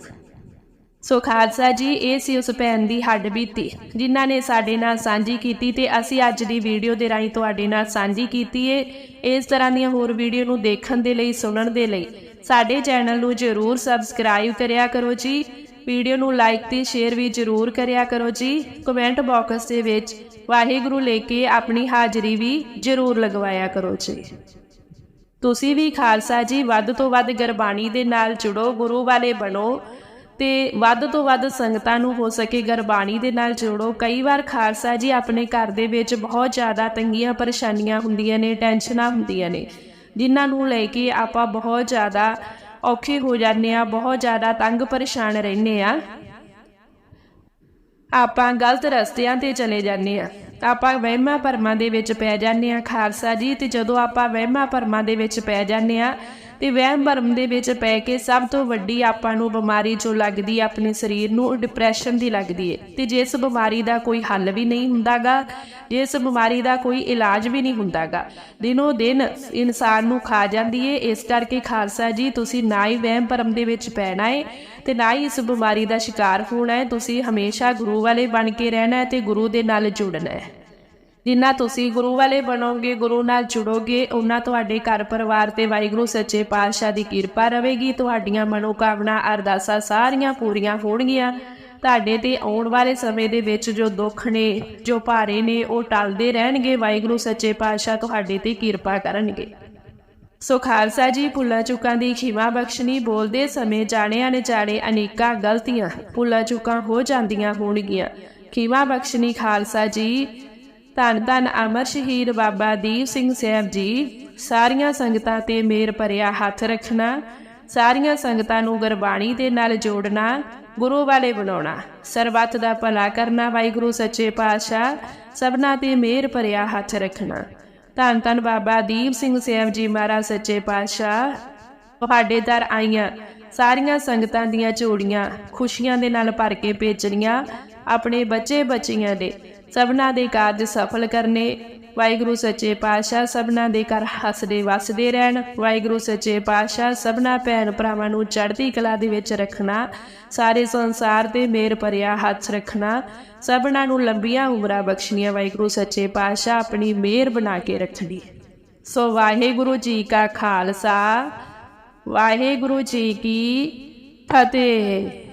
ਸੋ ਖਾਲਸਾ ਜੀ, ਇਹ ਸੀ ਉਸ ਭੈਣ ਦੀ ਹੱਡ ਬੀਤੀ, ਜਿਨ੍ਹਾਂ ਨੇ ਸਾਡੇ ਨਾਲ ਸਾਂਝੀ ਕੀਤੀ ਤੇ ਅਸੀਂ ਅੱਜ ਦੀ ਵੀਡੀਓ ਦੇ ਰਾਹੀਂ ਤੁਹਾਡੇ ਨਾਲ ਸਾਂਝੀ ਕੀਤੀ ਏ। ਇਸ ਤਰ੍ਹਾਂ ਦੀਆਂ ਹੋਰ ਵੀਡੀਓ ਨੂੰ ਦੇਖਣ ਦੇ ਲਈ, ਸੁਣਨ ਦੇ ਲਈ ਸਾਡੇ ਚੈਨਲ ਨੂੰ ਜਰੂਰ ਸਬਸਕ੍ਰਾਈਬ ਕਰਿਆ ਕਰੋ ਜੀ। ਵੀਡੀਓ ਨੂੰ ਲਾਈਕ ਤੇ ਸ਼ੇਅਰ ਵੀ ਜਰੂਰ ਕਰਿਆ ਕਰੋ ਜੀ। ਕਮੈਂਟ ਬਾਕਸ ਦੇ ਵਿੱਚ ਵਾਹਿਗੁਰੂ ਲੈ ਕੇ ਆਪਣੀ ਹਾਜ਼ਰੀ ਵੀ ਜਰੂਰ ਲਗਵਾਇਆ ਕਰੋ ਜੀ। ਤੁਸੀਂ ਵੀ ਖਾਲਸਾ ਜੀ, ਵੱਧ ਤੋਂ ਵੱਧ ਗੁਰਬਾਣੀ ਦੇ ਨਾਲ ਜੁੜੋ, ਗੁਰੂ ਵਾਲੇ ਬਣੋ ਤੇ ਵੱਧ ਤੋਂ ਵੱਧ ਸੰਗਤਾਂ ਨੂੰ ਹੋ ਸਕੇ ਗੁਰਬਾਣੀ ਦੇ ਨਾਲ ਜੋੜੋ। ਕਈ ਵਾਰ ਖਾਲਸਾ ਜੀ ਆਪਣੇ ਘਰ ਦੇ ਵਿੱਚ ਬਹੁਤ ਜ਼ਿਆਦਾ ਤੰਗੀਆਂ ਪਰੇਸ਼ਾਨੀਆਂ ਹੁੰਦੀਆਂ ਨੇ, ਟੈਨਸ਼ਨਾਂ ਹੁੰਦੀਆਂ ਨੇ। ਜਿਨ੍ਹਾਂ ਨੂੰ ਲੈ ਕੇ ਆਪਾਂ ਬਹੁਤ ਜ਼ਿਆਦਾ ਔਖੇ ਹੋ ਜਾਂਦੇ ਆ ਬਹੁਤ ਜ਼ਿਆਦਾ ਤੰਗ ਪਰੇਸ਼ਾਨ ਰਹਿੰਦੇ ਆ ਆਪਾਂ ਗਲਤ ਰਸਤਿਆਂ ਤੇ ਚਲੇ ਜਾਂਦੇ ਆ ਆਪਾਂ ਵਹਿਮਾਂ ਭਰਮਾਂ ਦੇ ਵਿੱਚ ਪੈ ਜਾਂਦੇ ਆ ਖਾਲਸਾ ਜੀ, ਤੇ ਜਦੋਂ ਆਪਾਂ ਵਹਿਮਾਂ ਭਰਮਾਂ ਦੇ ਵਿੱਚ ਪੈ ਜਾਂਦੇ ਆ ਤੇ ਵਹਿਮ ਭਰਮ ਦੇ ਵਿੱਚ ਪੈ ਕੇ ਸਭ ਤੋਂ ਵੱਡੀ ਆਪਾਂ ਨੂੰ ਬਿਮਾਰੀ ਜੋ ਲੱਗਦੀ ਹੈ ਆਪਣੇ ਸਰੀਰ ਨੂੰ ਡਿਪਰੈਸ਼ਨ ਦੀ ਲੱਗਦੀ ਹੈ ਤੇ ਜਿਸ ਬਿਮਾਰੀ ਦਾ ਕੋਈ ਹੱਲ ਵੀ ਨਹੀਂ ਹੁੰਦਾਗਾ, ਜਿਸ ਬਿਮਾਰੀ ਦਾ ਕੋਈ ਇਲਾਜ ਵੀ ਨਹੀਂ ਹੁੰਦਾਗਾ। ਦਿਨੋ ਦਿਨ ਇਨਸਾਨ ਨੂੰ ਖਾ ਜਾਂਦੀ ਹੈ ਇਸ ਕਰਕੇ ਖਾਲਸਾ ਜੀ, ਤੁਸੀਂ ਨਾ ਹੀ ਵਹਿਮ ਭਰਮ ਦੇ ਵਿੱਚ ਪੈਣਾ ਹੈ ਤੇ ਨਾ ਹੀ ਇਸ ਬਿਮਾਰੀ ਦਾ ਸ਼ਿਕਾਰ ਹੋਣਾ ਹੈ ਤੁਸੀਂ ਹਮੇਸ਼ਾ ਗੁਰੂ ਵਾਲੇ ਬਣ ਕੇ ਰਹਿਣਾ ਹੈ ਤੇ ਗੁਰੂ ਦੇ ਨਾਲ ਜੁੜਨਾ ਹੈ ਜਿੰਨਾ ਤੁਸੀਂ ਗੁਰੂ ਵਾਲੇ ਬਣੋਗੇ, ਗੁਰੂ ਨਾਲ ਜੁੜੋਗੇ, ਉਹਨਾਂ ਤੁਹਾਡੇ ਘਰ ਪਰਿਵਾਰ ਤੇ ਵਾਹਿਗੁਰੂ, ਸੱਚੇ ਪਾਤਸ਼ਾਹ ਦੀ ਕਿਰਪਾ ਰਹੇਗੀ, ਤੁਹਾਡੀਆਂ ਮਨੋਕਾਮਨਾ, ਅਰਦਾਸਾਂ ਸਾਰੀਆਂ ਪੂਰੀਆਂ ਹੋਣਗੀਆਂ। ਤੁਹਾਡੇ ਤੇ ਆਉਣ ਵਾਲੇ ਸਮੇਂ ਦੇ ਵਿੱਚ ਜੋ ਦੁੱਖ ਨੇ, ਜੋ ਭਾਰੇ ਨੇ, ਉਹ ਟਲਦੇ ਰਹਿਣਗੇ, ਵਾਹਿਗੁਰੂ, ਸੱਚੇ ਪਾਤਸ਼ਾਹ ਤੁਹਾਡੇ ਤੇ ਕਿਰਪਾ ਕਰਨਗੇ। ਸੋ ਖਾਲਸਾ ਜੀ, ਭੁੱਲਾਂ ਚੁੱਕਾਂ ਦੀ ਖਿਮਾ ਬਖਸ਼ਣੀ, ਬੋਲਦੇ ਸਮੇਂ ਜਾਣਿਆ ਨੇ ਜਾਣੇ ਅਨੇਕਾਂ ਗਲਤੀਆਂ, ਭੁੱਲਾਂ ਚੁੱਕਾਂ ਹੋ ਜਾਂਦੀਆਂ ਹੋਣਗੀਆਂ। ਖਿਮਾ ਬਖਸ਼ਣੀ ਖਾਲਸਾ ਜੀ ਧੰਨ ਧੰਨ ਅਮਰ ਸ਼ਹੀਦ ਬਾਬਾ ਦੀਪ ਸਿੰਘ ਸਾਹਿਬ ਜੀ, ਸਾਰੀਆਂ ਸੰਗਤਾਂ ਤੇ ਮੇਰ ਭਰਿਆ ਹੱਥ ਰੱਖਣਾ, ਸਾਰੀਆਂ ਸੰਗਤਾਂ ਨੂੰ ਗੁਰਬਾਣੀ ਦੇ ਨਾਲ ਜੋੜਨਾ, ਗੁਰੂ ਵਾਲੇ ਬਣਾਉਣਾ, ਸਰਬੱਤ ਦਾ ਭਲਾ ਕਰਨਾ, ਵਾਹਿਗੁਰੂ ਸੱਚੇ ਪਾਤਸ਼ਾਹ, ਸਭਨਾ ਤੇ ਮੇਰ ਭਰਿਆ ਹੱਥ ਰੱਖਣਾ। ਧੰਨ ਧੰਨ ਬਾਬਾ ਦੀਪ ਸਿੰਘ ਸਾਹਿਬ ਜੀ ਮਹਾਰਾਜ ਸੱਚੇ ਪਾਤਸ਼ਾਹ, ਤੁਹਾਡੇ ਦਰ ਆਈਆਂ, ਸਾਰੀਆਂ ਸੰਗਤਾਂ ਦੀਆਂ ਝੋੜੀਆਂ ਖੁਸ਼ੀਆਂ ਦੇ ਨਾਲ ਭਰ ਕੇ ਭੇਜਣੀਆਂ, ਆਪਣੇ ਬੱਚੇ ਬੱਚੀਆਂ ਦੇ। ਸਭਨਾ ਦੇ ਕਾਰਜ ਸਫਲ ਕਰਨੇ। ਵਾਹਿਗੁਰੂ ਸੱਚੇ ਪਾਤਸ਼ਾਹ ਸਭਨਾ ਦੇ ਘਰ ਹੱਸਦੇ ਵਸਦੇ ਰਹਿਣ। ਵਾਹਿਗੁਰੂ ਸੱਚੇ ਪਾਤਸ਼ਾਹ ਸਭਨਾ ਭੈਣ ਭਰਾਵਾਂ ਨੂੰ ਚੜ੍ਹਦੀ ਕਲਾ ਦੇ ਵਿੱਚ ਰੱਖਣਾ। ਸਾਰੇ ਸੰਸਾਰ ਤੇ ਮੇਰ ਭਰਿਆ ਹੱਥ ਰੱਖਣਾ। ਸਭਨਾ ਨੂੰ ਲੰਬੀਆਂ ਉਮਰਾਂ ਬਖਸ਼ਣੀਆਂ ਵਾਹਿਗੁਰੂ ਸੱਚੇ ਪਾਤਸ਼ਾਹ ਆਪਣੀ ਮਿਹਰ ਬਣਾ ਕੇ ਰੱਖਣੀ ਸੋ ਵਾਹਿਗੁਰੂ ਜੀ ਕਾ ਖਾਲਸਾ। ਵਾਹਿਗੁਰੂ ਜੀ ਕੀ ਫਤਿਹ।